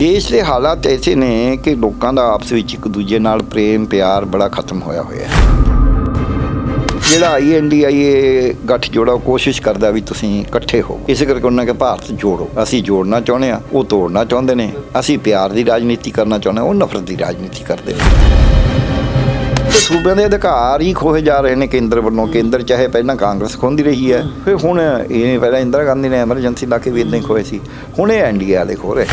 ਦੇਸ਼ ਦੇ ਹਾਲਾਤ ਐਸੇ ਨੇ ਕਿ ਲੋਕਾਂ ਦਾ ਆਪਸ ਵਿੱਚ ਇੱਕ ਦੂਜੇ ਨਾਲ ਪ੍ਰੇਮ, ਪਿਆਰ ਬੜਾ ਖਤਮ ਹੋਇਆ ਹੋਇਆ ਹੈ। ਜਿਹੜਾ ਆਈਐਨਡੀਆਈਏ ਗੱਠ ਜੋੜਾ ਉਹ ਕੋਸ਼ਿਸ਼ ਕਰਦਾ ਵੀ ਤੁਸੀਂ ਇਕੱਠੇ ਹੋ। ਇਸ ਕਰਕੇ ਉਹਨਾਂ ਕੇ ਭਾਰਤ ਜੋੜੋ। ਅਸੀਂ ਜੋੜਨਾ ਚਾਹੁੰਦੇ ਆ ਉਹ ਤੋੜਨਾ ਚਾਹੁੰਦੇ ਨੇ। ਅਸੀਂ ਪਿਆਰ ਦੀ ਰਾਜਨੀਤੀ ਕਰਨਾ ਚਾਹੁੰਦੇ ਹਾਂ, ਉਹ ਨਫ਼ਰਤ ਦੀ ਰਾਜਨੀਤੀ ਕਰਦੇ ਨੇ। ਸੂਬਿਆਂ ਦੇ ਅਧਿਕਾਰ ਹੀ ਖੋਹੇ ਜਾ ਰਹੇ ਨੇ ਕੇਂਦਰ ਵੱਲੋਂ। ਕੇਂਦਰ ਚਾਹੇ ਪਹਿਲਾਂ ਕਾਂਗਰਸ ਖੋਹਦੀ ਰਹੀ ਹੈ, ਫਿਰ ਹੁਣ ਇਹ ਪਹਿਲਾਂ ਇੰਦਰਾ ਗਾਂਧੀ ਨੇ ਐਮਰਜੈਂਸੀ ਲਾ ਕੇ ਵੀ ਇਦਾਂ ਹੀ ਖੋਏ ਸੀ। ਹੁਣ ਇਹ ਐਨਡੀਏ ਵਾਲੇ ਖੋ ਰਹੇ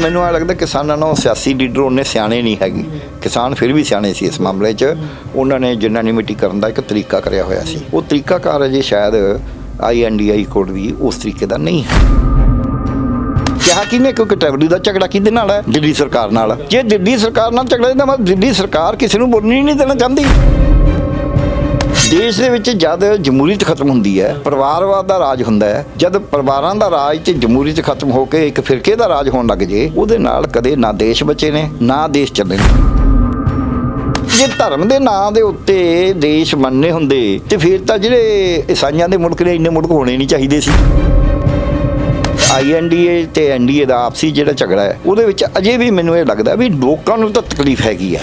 ਮੈਨੂੰ ਆ ਲੱਗਦਾ ਕਿਸਾਨਾਂ ਨੂੰ ਸਿਆਸੀ ਲੀਡਰ ਉਹਨੇ ਸਿਆਣੇ ਨਹੀਂ ਹੈਗੇ। ਕਿਸਾਨ ਫਿਰ ਵੀ ਸਿਆਣੇ ਸੀ ਇਸ ਮਾਮਲੇ 'ਚ। ਉਹਨਾਂ ਨੇ ਯੂਨੈਨਿਮਿਟੀ ਕਰਨ ਦਾ ਇੱਕ ਤਰੀਕਾ ਕਰਿਆ ਹੋਇਆ ਸੀ। ਉਹ ਤਰੀਕਾਕਾਰ ਅਜੇ ਸ਼ਾਇਦ ਆਈਐਨਡੀਆਈ ਕੋਡ ਵੀ ਉਸ ਤਰੀਕੇ ਦਾ ਨਹੀਂ ਹੈ। ਕਿਹਾ ਕਿਨੇ ਕਿਉਂਕਿ ਟ੍ਰੈਵਲੀ ਦਾ ਝਗੜਾ ਕਿਹਦੇ ਨਾਲ ਹੈ? ਦਿੱਲੀ ਸਰਕਾਰ ਨਾਲ। ਜੇ ਦਿੱਲੀ ਸਰਕਾਰ ਨਾਲ ਝਗੜਾ, ਇਹਦਾ ਮਤਲਬ ਦਿੱਲੀ ਸਰਕਾਰ ਕਿਸੇ ਨੂੰ ਬੋਲਣੀ ਨਹੀਂ ਦੇਣਾ ਚਾਹੁੰਦੀ। ਦੇਸ਼ ਦੇ ਵਿੱਚ ਜਦ ਜਮਹੂਰੀਅਤ ਖਤਮ ਹੁੰਦੀ ਹੈ, ਪਰਿਵਾਰਵਾਦ ਦਾ ਰਾਜ ਹੁੰਦਾ ਹੈ, ਜਦ ਪਰਿਵਾਰਾਂ ਦਾ ਰਾਜ ਤੇ ਜਮਹੂਰੀਅਤ ਖਤਮ ਹੋ ਕੇ ਇੱਕ ਫਿਰਕੇ ਦਾ ਰਾਜ ਹੋਣ ਲੱਗ ਜੇ, ਉਹਦੇ ਨਾਲ ਕਦੇ ਨਾ ਦੇਸ਼ ਬਚੇ ਨੇ, ਨਾ ਦੇਸ਼ ਚੱਲੇ ਨੇ। ਜੇ ਧਰਮ ਦੇ ਨਾਂ ਦੇ ਉੱਤੇ ਦੇਸ਼ ਮੰਨੇ ਹੁੰਦੇ, ਤੇ ਫਿਰ ਤਾਂ ਜਿਹੜੇ ਈਸਾਈਆਂ ਦੇ ਮੁਲਕ ਨੇ, ਇੰਨੇ ਮੁਲਕ ਹੋਣੇ ਨਹੀਂ ਚਾਹੀਦੇ ਸੀ। ਆਈਐਨਡੀਏ ਤੇ ਐਨਡੀਏ ਦਾ ਆਪਸੀ ਜਿਹੜਾ ਝਗੜਾ ਹੈ, ਉਹਦੇ ਵਿੱਚ ਅਜੇ ਵੀ ਮੈਨੂੰ ਇਹ ਲੱਗਦਾ ਵੀ ਲੋਕਾਂ ਨੂੰ ਤਾਂ ਤਕਲੀਫ ਹੈਗੀ ਆ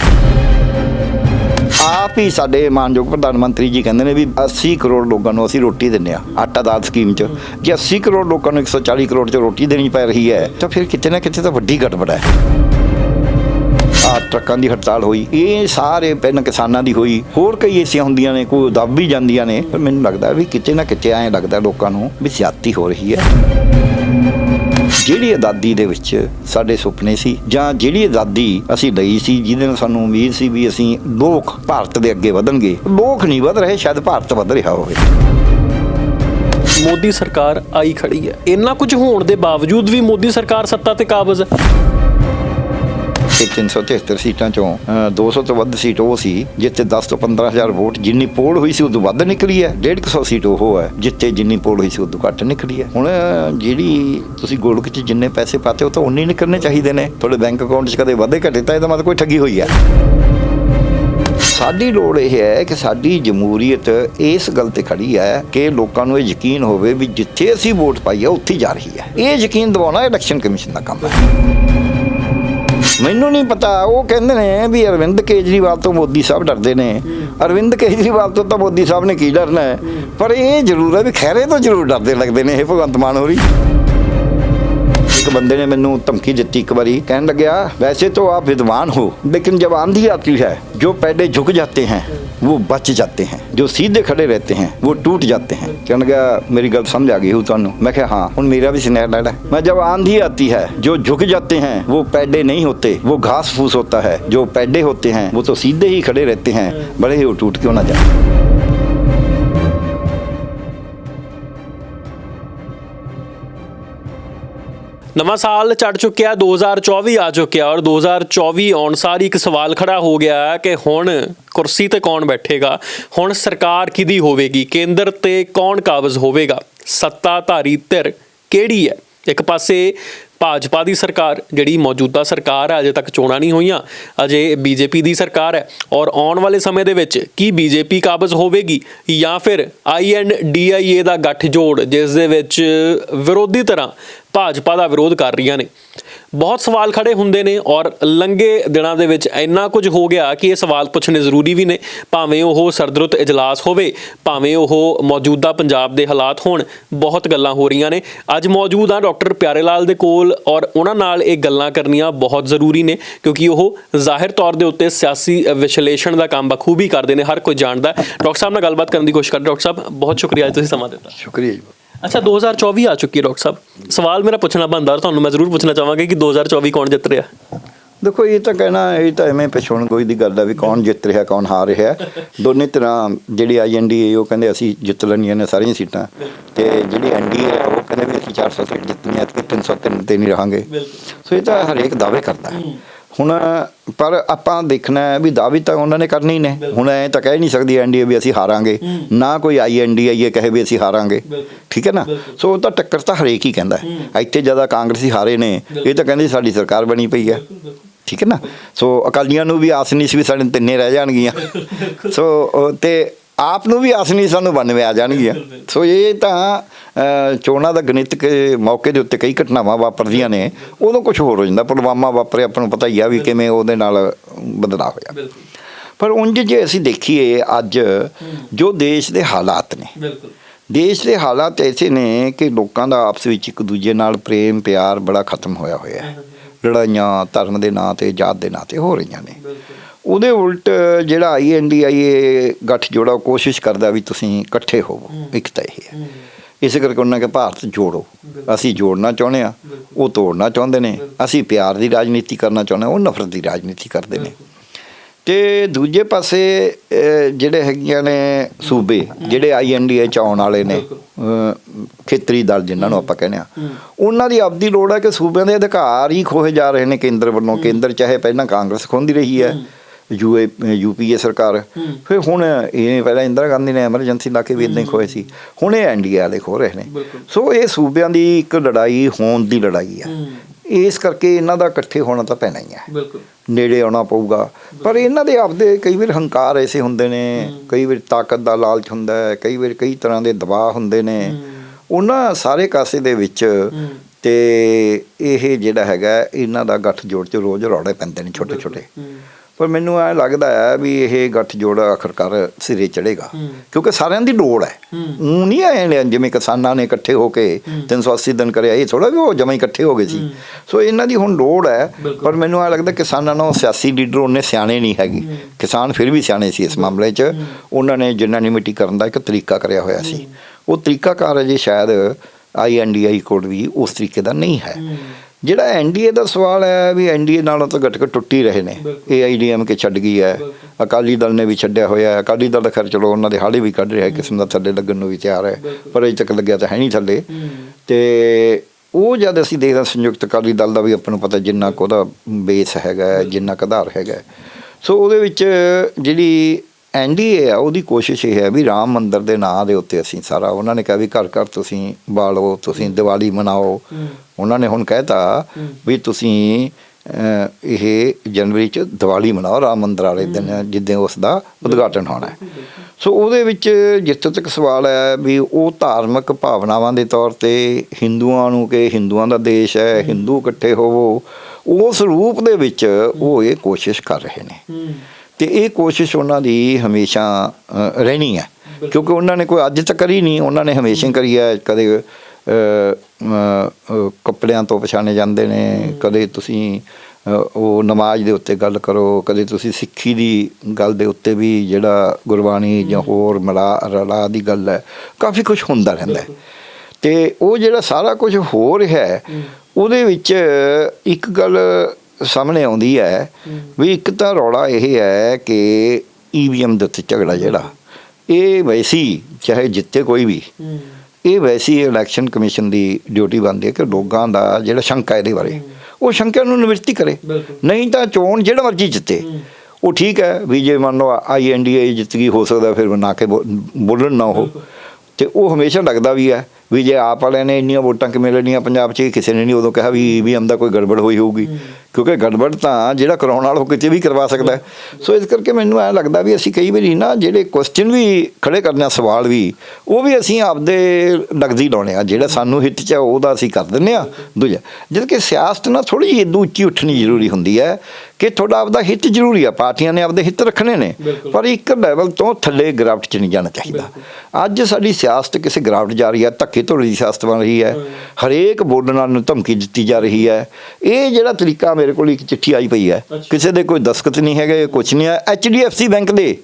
ਆਪ ਹੀ ਸਾਡੇ ਮਾਨਯੋਗ ਪ੍ਰਧਾਨ ਮੰਤਰੀ ਜੀ ਕਹਿੰਦੇ ਨੇ ਵੀ 80 ਕਰੋੜ ਲੋਕਾਂ ਨੂੰ ਅਸੀਂ ਰੋਟੀ ਦਿੰਨੇ ਆ ਆਟਾ ਦਾਲ ਸਕੀਮ 'ਚ। ਜੇ 80 ਕਰੋੜ ਲੋਕਾਂ ਨੂੰ 140 ਕਰੋੜ 'ਚ ਰੋਟੀ ਦੇਣੀ ਪੈ ਰਹੀ ਹੈ, ਤਾਂ ਫਿਰ ਕਿਤੇ ਨਾ ਕਿਤੇ ਤਾਂ ਵੱਡੀ ਗੜਬੜ ਹੈ। ਆ ਟਰੱਕਾਂ ਦੀ ਹੜਤਾਲ ਹੋਈ, ਇਹ ਸਾਰੇ ਪਹਿਲਾਂ ਕਿਸਾਨਾਂ ਦੀ ਹੋਈ। ਹੋਰ ਕਈ ਐਸੀਆਂ ਹੁੰਦੀਆਂ ਨੇ, ਕੋਈ ਦੱਬ ਵੀ ਜਾਂਦੀਆਂ ਨੇ, ਪਰ ਮੈਨੂੰ ਲੱਗਦਾ ਵੀ ਕਿਤੇ ਨਾ ਕਿਤੇ ਐਂ ਲੱਗਦਾ ਲੋਕਾਂ ਨੂੰ ਵੀ ਜ਼ਿਆਦਤੀ ਹੋ ਰਹੀ ਹੈ। ਜਿਹੜੀ ਆਜ਼ਾਦੀ ਦੇ ਵਿੱਚ ਸਾਡੇ ਸੁਪਨੇ ਸੀ ਜਾਂ ਜਿਹੜੀ ਆਜ਼ਾਦੀ ਅਸੀਂ ਲਈ ਸੀ, ਜਿਹਦੇ ਨਾਲ ਸਾਨੂੰ ਉਮੀਦ ਸੀ ਵੀ ਅਸੀਂ ਲੋਕ ਭਾਰਤ ਦੇ ਅੱਗੇ ਵਧਣਗੇ। ਲੋਕ ਨਹੀਂ ਵਧ ਰਹੇ, ਸ਼ਾਇਦ ਭਾਰਤ ਵਧ ਰਿਹਾ ਹੋਵੇ। ਮੋਦੀ ਸਰਕਾਰ ਆਈ ਖੜੀ ਹੈ। ਇੰਨਾ ਕੁਝ ਹੋਣ ਦੇ ਬਾਵਜੂਦ ਵੀ ਮੋਦੀ ਸਰਕਾਰ ਸੱਤਾ ਤੇ ਕਾਬਜ਼ ਹੈ। ਤੇ 373 ਸੀਟਾਂ ਚੋਂ ਅ, 200 ਤੋਂ ਵੱਧ ਸੀਟ ਉਹ ਸੀ ਜਿੱਥੇ 10 ਤੋਂ 15000 ਵੋਟ ਜਿੰਨੀ ਪੋਲ ਹੋਈ ਸੀ ਉਦੋਂ ਵੱਧ ਨਿਕਲੀ ਹੈ। 150 ਸੀਟ ਉਹ ਹੈ ਜਿੱਥੇ ਜਿੰਨੀ ਪੋਲ ਹੋਈ ਸੀ ਉਦੋਂ ਘੱਟ ਨਿਕਲੀ ਹੈ। ਹੁਣ ਜਿਹੜੀ ਤੁਸੀਂ ਗੋਲਕ 'ਚ ਜਿੰਨੇ ਪੈਸੇ ਪਾਤੇ ਉਹ ਤਾਂ ਉਨੇ ਹੀ ਨਿਕਲਣੇ ਚਾਹੀਦੇ ਨੇ। ਤੁਹਾਡੇ ਬੈਂਕ ਅਕਾਊਂਟ 'ਚ ਕਦੇ ਵਾਧੇ ਘਟੇ ਤਾਂ ਇਹਦਾ ਮਤਲਬ ਕੋਈ ਠੱਗੀ ਹੋਈ ਹੈ। ਸਾਡੀ ਲੋੜ ਇਹ ਹੈ ਕਿ ਸਾਡੀ ਜਮਹੂਰੀਅਤ ਇਸ ਗੱਲ ਤੇ ਖੜੀ ਹੈ ਕਿ ਲੋਕਾਂ ਨੂੰ ਇਹ ਯਕੀਨ ਹੋਵੇ ਵੀ ਜਿੱਥੇ ਅਸੀਂ ਵੋਟ ਪਾਈ ਹੈ ਉੱਥੇ ਹੀ ਜਾ ਰਹੀ ਹੈ। ਇਹ ਯਕੀਨ ਦਿਵਾਉਣਾ ਇਲੈਕਸ਼ਨ ਕਮਿਸ਼ਨ ਦਾ ਕੰਮ ਹੈ। ਮੈਨੂੰ ਨਹੀਂ ਪਤਾ, ਉਹ ਕਹਿੰਦੇ ਨੇ ਵੀ ਅਰਵਿੰਦ ਕੇਜਰੀਵਾਲ ਤੋਂ ਮੋਦੀ ਸਾਹਿਬ ਡਰਦੇ ਨੇ। ਅਰਵਿੰਦ ਕੇਜਰੀਵਾਲ ਤੋਂ ਤਾਂ ਮੋਦੀ ਸਾਹਿਬ ਨੇ ਕੀ ਡਰਨਾ ਹੈ? ਪਰ ਇਹ ਜ਼ਰੂਰ ਹੈ ਵੀ ਖੈਰੇ ਤੋਂ ਜ਼ਰੂਰ ਡਰਦੇ ਲੱਗਦੇ ਨੇ ਇਹ ਭਗਵੰਤ ਮਾਨ ਹੋਰੀ। ਇੱਕ ਬੰਦੇ ਨੇ ਮੈਨੂੰ ਧਮਕੀ ਦਿੱਤੀ ਇੱਕ ਵਾਰੀ ਕਹਿਣ ਲੱਗਿਆ ਵੈਸੇ तो आप विद्वान हो लेकिन जब आंधी आती है जो पैडे झुक जाते हैं वो बच जाते हैं जो सीधे खड़े रहते हैं वो टूट जाते हैं कहने लगा मेरी गल समझ आ गई हो ਤੁਹਾਨੂੰ मैं कहा हाँ ਹੁਣ मेरा भी स्नेह लड़ा मैं जब आंधी आती है जो झुक जाते हैं वो पैडे नहीं होते वो घास फूस होता है जो पैडे होते हैं वो तो सीधे ही खड़े रहते हैं बड़े ही वो टूट क्यों ना जाए ਨਵਾਂ ਸਾਲ ਚੜ ਚੁੱਕਿਆ 2024 ਆ ਚੁੱਕਿਆ ਔਰ 2024 ਆਉਣ ਸਾਰ ਇੱਕ ਸਵਾਲ ਖੜਾ ਹੋ ਗਿਆ ਕਿ ਹੁਣ ਕੁਰਸੀ ਤੇ ਕੌਣ ਬੈਠੇਗਾ? ਹੁਣ ਸਰਕਾਰ ਕਿਹਦੀ ਹੋਵੇਗੀ? ਕੇਂਦਰ ਤੇ ਕੌਣ ਕਾਬਜ਼ ਹੋਵੇਗਾ? ਸੱਤਾਧਾਰੀ ਧਿਰ ਕਿਹੜੀ ਹੈ? ਇੱਕ ਪਾਸੇ ਭਾਜਪਾ ਦੀ ਸਰਕਾਰ, ਜਿਹੜੀ ਮੌਜੂਦਾ ਸਰਕਾਰ ਹੈ, ਅਜੇ ਤੱਕ ਚੋਣਾਂ ਨਹੀਂ ਹੋਈਆਂ, ਅਜੇ ਬੀਜੇਪੀ ਦੀ ਸਰਕਾਰ ਹੈ। ਔਰ ਆਉਣ ਵਾਲੇ ਸਮੇਂ ਦੇ ਵਿੱਚ ਕੀ ਬੀਜੇਪੀ ਕਾਬਜ਼ ਹੋਵੇਗੀ ਜਾਂ ਫਿਰ ਆਈਐਨਡੀਆਈਏ ਦਾ ਗੱਠਜੋੜ, ਜਿਸ ਦੇ ਵਿੱਚ ਵਿਰੋਧੀ ਤਰ੍ਹਾਂ ਭਾਜਪਾ ਦਾ ਵਿਰੋਧ ਕਰ ਰਹੀਆਂ ਨੇ। ਬਹੁਤ ਸਵਾਲ ਖੜੇ ਹੁੰਦੇ ਨੇ ਔਰ ਲੰਗੇ ਦਿਨਾਂ ਦੇ ਵਿੱਚ ਇੰਨਾ ਕੁਝ ਹੋ ਗਿਆ ਕਿ ਇਹ ਸਵਾਲ ਪੁੱਛਣੇ ਜ਼ਰੂਰੀ ਵੀ ਨੇ, ਭਾਵੇਂ ਉਹ ਸਰਦਰੁੱਤ ਇਜਲਾਸ ਹੋਵੇ, ਭਾਵੇਂ ਉਹ ਮੌਜੂਦਾ ਪੰਜਾਬ ਦੇ ਹਾਲਾਤ ਹੋਣ, ਬਹੁਤ ਗੱਲਾਂ ਹੋ ਰਹੀਆਂ ਨੇ। ਅੱਜ ਮੌਜੂਦ ਆ ਡਾਕਟਰ ਪਿਆਰੇ ਲਾਲ ਦੇ ਕੋਲ ਔਰ ਉਹਨਾਂ ਨਾਲ ਇਹ ਗੱਲਾਂ ਕਰਨੀਆਂ ਬਹੁਤ ਜ਼ਰੂਰੀ ਨੇ, ਕਿਉਂਕਿ ਉਹ ਜ਼ਾਹਿਰ ਤੌਰ ਦੇ ਉੱਤੇ ਸਿਆਸੀ ਵਿਸ਼ਲੇਸ਼ਣ ਦਾ ਕੰਮ ਬਖੂਬੀ ਕਰਦੇ ਨੇ, ਹਰ ਕੋਈ ਜਾਣਦਾ। ਹੈ ਡਾਕਟਰ ਸਾਹਿਬ ਨਾਲ ਗੱਲਬਾਤ ਕਰਨ ਦੀ ਕੋਸ਼ਿਸ਼ ਕਰ ਡਾਕਟਰ ਸਾਹਿਬ, ਬਹੁਤ ਸ਼ੁਕਰੀਆ ਅੱਜ ਤੁਸੀਂ ਸਮਾਂ ਦਿੱਤਾ। ਸ਼ੁਕਰੀਆ ਜੀ ਅੱਛਾ 2024 ਆ ਚੁੱਕੀ ਹੈ ਡਾਕਟਰ ਸਾਹਿਬ। ਸਵਾਲ ਮੇਰਾ ਪੁੱਛਣਾ ਬੰਦਾ ਤੁਹਾਨੂੰ ਮੈਂ ਜ਼ਰੂਰ ਪੁੱਛਣਾ ਚਾਹਾਂਗਾ ਕਿ 2024 ਕੌਣ ਜਿੱਤ ਰਿਹਾ? ਦੇਖੋ ਇਹ ਤਾਂ ਕਹਿਣਾ ਇਹ ਤਾਂ ਐਵੇਂ ਪਛੋਣ ਕੋਈ ਦੀ ਗੱਲ ਆ ਵੀ ਕੌਣ ਜਿੱਤ ਰਿਹਾ ਕੌਣ ਹਾਰ ਰਿਹਾ। ਦੋਨੇ ਤਰ੍ਹਾਂ ਜਿਹੜੀ ਆਈਐਨਡੀਏ ਉਹ ਕਹਿੰਦੇ ਅਸੀਂ ਜਿੱਤ ਲੈਣੀਆਂ ਨੇ ਸਾਰੀਆਂ ਸੀਟਾਂ। ਤੇ ਜਿਹੜੀ ਐਨਡੀਏ ਹੈ ਉਹ ਕਹਿੰਦੇ ਵੀ ਅਸੀਂ 400 ਸੀਟ ਜਿੱਤਣੀਆਂ ਤੇ 303 ਤੇ ਨਹੀਂ ਰਹਾਂਗੇ। ਸੋ ਇਹ ਤਾਂ ਹਰੇਕ ਦਾਅਵੇ ਕਰਦਾ। ਹੈ। ਹੁਣ ਪਰ ਆਪਾਂ ਦੇਖਣਾ ਹੈ ਵੀ ਦਾਅਵੇ ਤਾਂ ਉਹਨਾਂ ਨੇ ਕਰਨੇ ਹੀ ਨੇ। ਹੁਣ ਐ ਤਾਂ ਕਹਿ ਨਹੀਂ ਸਕਦੀ ਐਨਡੀਏ ਵੀ ਅਸੀਂ ਹਾਰਾਂਗੇ। ਨਾ ਕੋਈ ਆਈਐਨਡੀਏ ਕਹੇ ਵੀ ਅਸੀਂ ਹਾਰਾਂਗੇ। ਠੀਕ ਹੈ ਨਾ? ਸੋ ਉਹ ਤਾਂ ਟੱਕਰ ਤਾਂ ਹਰੇਕ ਹੀ ਕਹਿੰਦਾ। ਇੱਥੇ ਜ਼ਿਆਦਾ ਕਾਂਗਰਸੀ ਹਾਰੇ ਨੇ। ਇਹ ਤਾਂ ਕਹਿੰਦੇ ਸਾਡੀ ਸਰਕਾਰ ਬਣੀ ਪਈ ਹੈ। ਠੀਕ ਹੈ ਨਾ? ਸੋ ਅਕਾਲੀਆਂ ਨੂੰ ਵੀ ਆਸ ਨਹੀਂ ਸੀ ਵੀ ਸਾਡੇ ਤਿੰਨੇ ਰਹਿ ਜਾਣਗੀਆਂ। ਸੋ ਤੇ ਆਪ ਨੂੰ ਵੀ ਆਸ ਨਹੀਂ ਸਾਨੂੰ 92 ਆ ਜਾਣਗੀਆਂ। ਸੋ ਇਹ ਤਾਂ ਚੋਣਾਂ ਦਾ ਗਣਿਤਕ ਮੌਕੇ ਦੇ ਉੱਤੇ ਕਈ ਘਟਨਾਵਾਂ ਵਾਪਰਦੀਆਂ ਨੇ। ਉਦੋਂ ਕੁਝ ਹੋਰ ਹੋ ਜਾਂਦਾ ਪੁਲਵਾਮਾ ਵਾਪਰਿਆ ਆਪਾਂ ਨੂੰ ਪਤਾ ਹੀ ਆ ਵੀ ਕਿਵੇਂ ਉਹਦੇ ਨਾਲ ਬਦਲਾਅ ਹੋਇਆ। ਪਰ ਉਂਝ ਜੇ ਅਸੀਂ ਦੇਖੀਏ ਅੱਜ ਜੋ ਦੇਸ਼ ਦੇ ਹਾਲਾਤ ਨੇ। ਬਿਲਕੁਲ। ਦੇਸ਼ ਦੇ ਹਾਲਾਤ ਐਸੇ ਨੇ ਕਿ ਲੋਕਾਂ ਦਾ ਆਪਸ ਵਿੱਚ ਇੱਕ ਦੂਜੇ ਨਾਲ ਪ੍ਰੇਮ ਪਿਆਰ ਬੜਾ ਖਤਮ ਹੋਇਆ ਹੋਇਆ ਹੈ। ਲੜਾਈਆਂ ਧਰਮ ਦੇ ਨਾਂ ਤੇ ਜਾਤ ਦੇ ਨਾਂ ਤੇ ਹੋ ਰਹੀਆਂ ਨੇ। ਉਹਦੇ ਉਲਟ ਜਿਹੜਾ ਆਈਐਨਡੀਆਈਏ ਗੱਠ ਜੋੜਾ ਕੋਸ਼ਿਸ਼ ਕਰਦਾ ਵੀ ਤੁਸੀਂ ਇਕੱਠੇ ਹੋਵੋ ਇੱਕ ਤਾਂ ਇਹ ਹੈ। ਇਸੇ ਕਰਕੇ ਉਹਨਾਂ ਕੇ ਭਾਰਤ ਜੋੜੋ। ਅਸੀਂ ਜੋੜਨਾ ਚਾਹੁੰਦੇ ਆ ਉਹ ਤੋੜਨਾ ਚਾਹੁੰਦੇ ਨੇ। ਅਸੀਂ ਪਿਆਰ ਦੀ ਰਾਜਨੀਤੀ ਕਰਨਾ ਚਾਹੁੰਦੇ ਹਾਂ ਉਹ ਨਫ਼ਰਤ ਦੀ ਰਾਜਨੀਤੀ ਕਰਦੇ ਨੇ। ਤੇ ਦੂਜੇ ਪਾਸੇ ਜਿਹੜੇ ਹੈਗੀਆਂ ਨੇ ਸੂਬੇ ਜਿਹੜੇ ਆਈਐਨਡੀਏ ਚ ਆਉਣ ਵਾਲੇ ਨੇ ਖੇਤਰੀ ਦਲ ਜਿਨ੍ਹਾਂ ਨੂੰ ਆਪਾਂ ਕਹਿੰਦੇ ਆ ਉਹਨਾਂ ਦੀ ਆਪਦੀ ਲੋੜ ਹੈ ਕਿ ਸੂਬਿਆਂ ਦੇ ਅਧਿਕਾਰ ਹੀ ਖੋਹੇ ਜਾ ਰਹੇ ਨੇ ਕੇਂਦਰ ਵੱਲੋਂ। ਕੇਂਦਰ ਚਾਹੇ ਪਹਿਲਾਂ ਕਾਂਗਰਸ ਖੋਹਦੀ ਰਹੀ ਹੈ। ਯੂਪੀਏ ਸਰਕਾਰ। ਫਿਰ ਹੁਣ ਇਹ ਪਹਿਲਾਂ ਇੰਦਰਾ ਗਾਂਧੀ ਨੇ ਐਮਰਜੈਂਸੀ ਲਾ ਕੇ ਵੀ ਇਦਾਂ ਹੀ ਖੋਏ ਸੀ। ਹੁਣ ਇਹ ਐਨਡੀਏ ਵਾਲੇ ਖੋ ਰਹੇ ਨੇ। ਸੋ ਇਹ ਸੂਬਿਆਂ ਦੀ ਇੱਕ ਲੜਾਈ ਹੋਣ ਦੀ ਲੜਾਈ ਹੈ। ਇਸ ਕਰਕੇ ਇਹਨਾਂ ਦਾ ਇਕੱਠੇ ਹੋਣਾ ਤਾਂ ਪੈਣਾ ਹੀ ਹੈ ਬਿਲਕੁਲ। ਨੇੜੇ ਆਉਣਾ ਪਊਗਾ। ਪਰ ਇਹਨਾਂ ਦੇ ਆਪਦੇ ਕਈ ਵਾਰ ਹੰਕਾਰ ਐਸੇ ਹੁੰਦੇ ਨੇ ਕਈ ਵਾਰ ਤਾਕਤ ਦਾ ਲਾਲਚ ਹੁੰਦਾ ਹੈ ਕਈ ਵਾਰ ਕਈ ਤਰ੍ਹਾਂ ਦੇ ਦਬਾਅ ਹੁੰਦੇ ਨੇ। ਉਹਨਾਂ ਸਾਰੇ ਕਾਸੇ ਦੇ ਵਿੱਚ ਤੇ ਇਹ ਜਿਹੜਾ ਹੈਗਾ ਇਹਨਾਂ ਦਾ ਗੱਠ ਜੋੜ ਚ ਰੋਜ਼ ਰੌੜੇ ਪੈਂਦੇ ਨੇ ਛੋਟੇ ਛੋਟੇ ਪਰ ਮੈਨੂੰ ਐ ਲੱਗਦਾ ਹੈ ਵੀ ਇਹ ਗੱਠ ਜੋੜ ਆਖਰਕਾਰ ਸਿਰੇ ਚੜੇਗਾ ਕਿਉਂਕਿ ਸਾਰਿਆਂ ਦੀ ਲੋੜ ਹੈ। ਉਹ ਨਹੀਂ ਆਏ ਜਿਵੇਂ ਕਿਸਾਨਾਂ ਨੇ ਇਕੱਠੇ ਹੋ ਕੇ 380 ਦਿਨ ਕਰਿਆ ਇਹ ਥੋੜਾ ਵੀ ਉਹ ਜਮਾਂ ਇਕੱਠੇ ਹੋ ਗਏ ਸੀ। ਸੋ ਇਹਨਾਂ ਦੀ ਹੁਣ ਲੋੜ ਹੈ ਪਰ ਮੈਨੂੰ ਐ ਲੱਗਦਾ ਕਿਸਾਨਾਂ ਨੂੰ ਸਿਆਸੀ ਲੀਡਰ ਉਹਨੇ ਸਿਆਣੇ ਨਹੀਂ ਹੈਗੇ। ਕਿਸਾਨ ਫਿਰ ਵੀ ਸਿਆਣੇ ਸੀ ਇਸ ਮਾਮਲੇ 'ਚ। ਉਹਨਾਂ ਨੇ ਯੂਨੈਨਿਮਿਟੀ ਕਰਨ ਦਾ ਇੱਕ ਤਰੀਕਾ ਕਰਿਆ ਹੋਇਆ ਸੀ। ਉਹ ਤਰੀਕਾਕਾਰ ਅਜੇ ਸ਼ਾਇਦ ਆਈਐਨਡੀਆਈ ਕੋਡ ਵੀ ਉਸ ਤਰੀਕੇ ਦਾ ਨਹੀਂ ਹੈ। ਜਿਹੜਾ ਐਨਡੀਏ ਦਾ ਸਵਾਲ ਹੈ ਵੀ ਐਨਡੀਏ ਨਾਲੋਂ ਤਾਂ ਘਟ ਕੇ ਟੁੱਟੀ ਰਹੇ ਨੇ। ਏਆਈਡੀਐਮ ਕੇ ਛੱਡ ਗਈ ਹੈ। ਅਕਾਲੀ ਦਲ ਨੇ ਵੀ ਛੱਡਿਆ ਹੋਇਆ ਹੈ। ਅਕਾਲੀ ਦਲ ਦਾ ਖੈਰ ਚਲੋ ਉਹਨਾਂ ਦੇ ਹਾੜੇ ਵੀ ਕੱਢ ਰਿਹਾ ਕਿਸਮ ਦਾ ਥੱਲੇ ਲੱਗਣ ਨੂੰ ਵੀ ਤਿਆਰ ਹੈ। ਪਰ ਅਜੇ ਤੱਕ ਲੱਗਿਆ ਤਾਂ ਹੈ ਨਹੀਂ ਥੱਲੇ। ਤੇ ਉਹ ਜਦ ਅਸੀਂ ਦੇਖਦੇ ਹਾਂ ਸੰਯੁਕਤ ਅਕਾਲੀ ਦਲ ਦਾ ਵੀ ਆਪਾਂ ਨੂੰ ਪਤਾ ਜਿੰਨਾ ਕੁ ਉਹਦਾ ਬੇਸ ਹੈਗਾ ਜਿੰਨਾ ਕੁ ਆਧਾਰ ਹੈਗਾ। ਸੋ ਉਹਦੇ ਵਿੱਚ ਜਿਹੜੀ ਐਨਡੀਏ ਆ ਉਹਦੀ ਕੋਸ਼ਿਸ਼ ਇਹ ਹੈ ਵੀ ਰਾਮ ਮੰਦਿਰ ਦੇ ਨਾਂ ਦੇ ਉੱਤੇ ਅਸੀਂ ਸਾਰਾ ਉਹਨਾਂ ਨੇ ਕਿਹਾ ਵੀ ਘਰ ਘਰ ਤੁਸੀਂ ਬਾਲੋ ਤੁਸੀਂ ਦੀਵਾਲੀ ਮਨਾਓ। ਉਹਨਾਂ ਨੇ ਹੁਣ ਕਹਿਤਾ ਵੀ ਤੁਸੀਂ ਇਹ ਜਨਵਰੀ ਚ ਦੀਵਾਲੀ ਮਨਾਓ ਰਾਮ ਮੰਦਿਰ ਵਾਲੇ ਦਿਨ ਜਿੱਦਾਂ ਉਸ ਦਾ ਉਦਘਾਟਨ ਹੋਣਾ ਹੈ। ਸੋ ਉਹਦੇ ਵਿੱਚ ਜਿੱਥੇ ਤੱਕ ਸਵਾਲ ਹੈ ਵੀ ਉਹ ਧਾਰਮਿਕ ਭਾਵਨਾਵਾਂ ਦੇ ਤੌਰ ਤੇ ਹਿੰਦੂਆਂ ਨੂੰ ਕਿ ਹਿੰਦੂਆਂ ਦਾ ਦੇਸ਼ ਹੈ ਹਿੰਦੂ ਇਕੱਠੇ ਹੋਵੋ ਉਸ ਰੂਪ ਦੇ ਵਿੱਚ ਉਹ ਇਹ ਕੋਸ਼ਿਸ਼ ਕਰ ਰਹੇ ਨੇ। ਤੇ ਇਹ ਕੋਸ਼ਿਸ਼ ਉਹਨਾਂ ਦੀ ਹਮੇਸ਼ਾ ਰਹਿਣੀ ਹੈ। ਕਿਉਂਕਿ ਉਹਨਾਂ ਨੇ ਕੋਈ ਅੱਜ ਤੱਕ ਕਰੀ ਨਹੀਂ ਉਹਨਾਂ ਨੇ ਹਮੇਸ਼ਾ ਕਰੀ ਹੈ ਕਦੇ ਕੱਪੜਿਆਂ ਤੋਂ ਪਛਾਣੇ ਜਾਂਦੇ ਨੇ। ਕਦੇ ਤੁਸੀਂ ਉਹ ਨਮਾਜ਼ ਦੇ ਉੱਤੇ ਗੱਲ ਕਰੋ ਕਦੇ ਤੁਸੀਂ ਸਿੱਖੀ ਦੀ ਗੱਲ ਦੇ ਉੱਤੇ ਵੀ ਜਿਹੜਾ ਗੁਰਬਾਣੀ ਜਾਂ ਹੋਰ ਮਲਾ ਰਲਾ ਦੀ ਗੱਲ ਹੈ ਕਾਫੀ ਕੁਝ ਹੁੰਦਾ ਰਹਿੰਦਾ ਹੈ। ਤੇ ਉਹ ਜਿਹੜਾ ਸਾਰਾ ਕੁਝ ਹੋ ਰਿਹਾ ਹੈ। ਉਹਦੇ ਵਿੱਚ ਇੱਕ ਗੱਲ ਸਾਹਮਣੇ ਆਉਂਦੀ ਹੈ ਵੀ ਇੱਕ ਤਾਂ ਰੌਲਾ ਇਹ ਹੈ ਕਿ ਈਵੀਐਮ ਦੇ ਉੱਤੇ ਝਗੜਾ ਜਿਹੜਾ ਇਹ ਵੈਸੀ ਚਾਹੇ ਜਿੱਤੇ ਕੋਈ ਵੀ ਇਹ ਵੈਸੀ ਇਲੈਕਸ਼ਨ ਕਮਿਸ਼ਨ ਦੀ ਡਿਊਟੀ ਬਣਦੀ ਹੈ ਕਿ ਲੋਕਾਂ ਦਾ ਜਿਹੜਾ ਸ਼ੰਕਾ ਇਹਦੇ ਬਾਰੇ ਉਹ ਸ਼ੰਕਾ ਨੂੰ ਨਿਵਰਤੀ ਕਰੇ। ਨਹੀਂ ਤਾਂ ਚੋਣ ਜਿਹੜਾ ਮਰਜ਼ੀ ਜਿੱਤੇ। ਉਹ ਠੀਕ ਹੈ ਵੀ ਜੇ ਮੰਨ ਲਓ ਆਈਐਨਡੀਏ ਜਿੱਤ ਗਈ ਹੋ ਸਕਦਾ ਫਿਰ ਨਾ ਕੇ ਬੋਲਣ ਨਾ ਉਹ ਤੇ ਉਹ ਹਮੇਸ਼ਾ ਲੱਗਦਾ ਵੀ ਹੈ ਵੀ ਜੇ ਆਪ ਵਾਲਿਆਂ ਨੇ ਇੰਨੀਆਂ ਵੋਟਾਂ ਕਿਵੇਂ ਲੈਣੀਆਂ ਪੰਜਾਬ 'ਚ ਕਿਸੇ ਨੇ ਨਹੀਂ ਉਦੋਂ ਕਿਹਾ ਵੀ ਈਵੀਐਮ ਦਾ ਕੋਈ ਗੜਬੜ ਹੋਈ ਹੋਊਗੀ। ਕਿਉਂਕਿ ਗੜਬੜ ਤਾਂ ਜਿਹੜਾ ਕਰਾਉਣ ਵਾਲਾ ਉਹ ਕਿਤੇ ਵੀ ਕਰਵਾ ਸਕਦਾ। ਸੋ ਇਸ ਕਰਕੇ ਮੈਨੂੰ ਐ ਲੱਗਦਾ ਵੀ ਅਸੀਂ ਕਈ ਵਾਰੀ ਨਾ ਜਿਹੜੇ ਕੁਐਸਚਨ ਵੀ ਖੜੇ ਕਰਨੇ ਸਵਾਲ ਵੀ ਉਹ ਵੀ ਅਸੀਂ ਆਪਦੇ ਨਗਦੀ ਲਾਉਣੇ ਆ। ਜਿਹੜਾ ਸਾਨੂੰ ਹਿੱਤ 'ਚ ਉਹਦਾ ਅਸੀਂ ਕਰ ਦਿੰਨੇ ਆ। ਦੂਜਾ ਜਦ ਕਿ ਸਿਆਸਤ ਨਾ ਥੋੜੀ ਜਿਹੀ ਇਦੋਂ ਉੱਚੀ ਉੱਠਣੀ ਜ਼ਰੂਰੀ ਹੁੰਦੀ ਹੈ ਕਿ ਤੁਹਾਡਾ ਆਪਦਾ ਹਿੱਤ ਜ਼ਰੂਰੀ ਆ। ਪਾਰਟੀਆਂ ਨੇ ਆਪਦੇ ਹਿੱਤ ਰੱਖਣੇ ਨੇ। ਪਰ ਇੱਕ ਲੈਵਲ ਤੋਂ ਥੱਲੇ ਗ੍ਰਾਫਟ 'ਚ ਨਹੀਂ ਜਾਣਾ ਚਾਹੀਦਾ। ਅੱਜ ਸਾਡੀ ਸਿਆਸਤ ਕਿਸੇ ਗ੍ਰਾਫਟ ਜਾ ਰਹੀ ਹੈ ਧੱਕੇ ਧੋੜੇ ਦੀ ਸਿਆਸਤ ਬਣ ਰਹੀ ਹੈ। ਹਰੇਕ ਬੋਲਣ ਵਾਲੇ ਨੂੰ ਧਮਕੀ ਦਿੱਤੀ ਜਾ ਰਹੀ ਹੈ। ਇਹ ਜਿਹੜਾ ਤਰੀਕਾ ਮੇਰੇ ਕੋਲ ਇੱਕ ਚਿੱਠੀ ਆਈ ਪਈ ਹੈ। ਕਿਸੇ ਦੇ ਕੋਈ ਦਸਖਤ ਨਹੀਂ ਹੈਗੇ ਕੁਝ ਨਹੀਂ ਹੈ। ਐਚਡੀਐਫਸੀ ਬੈਂਕ ਦੇ।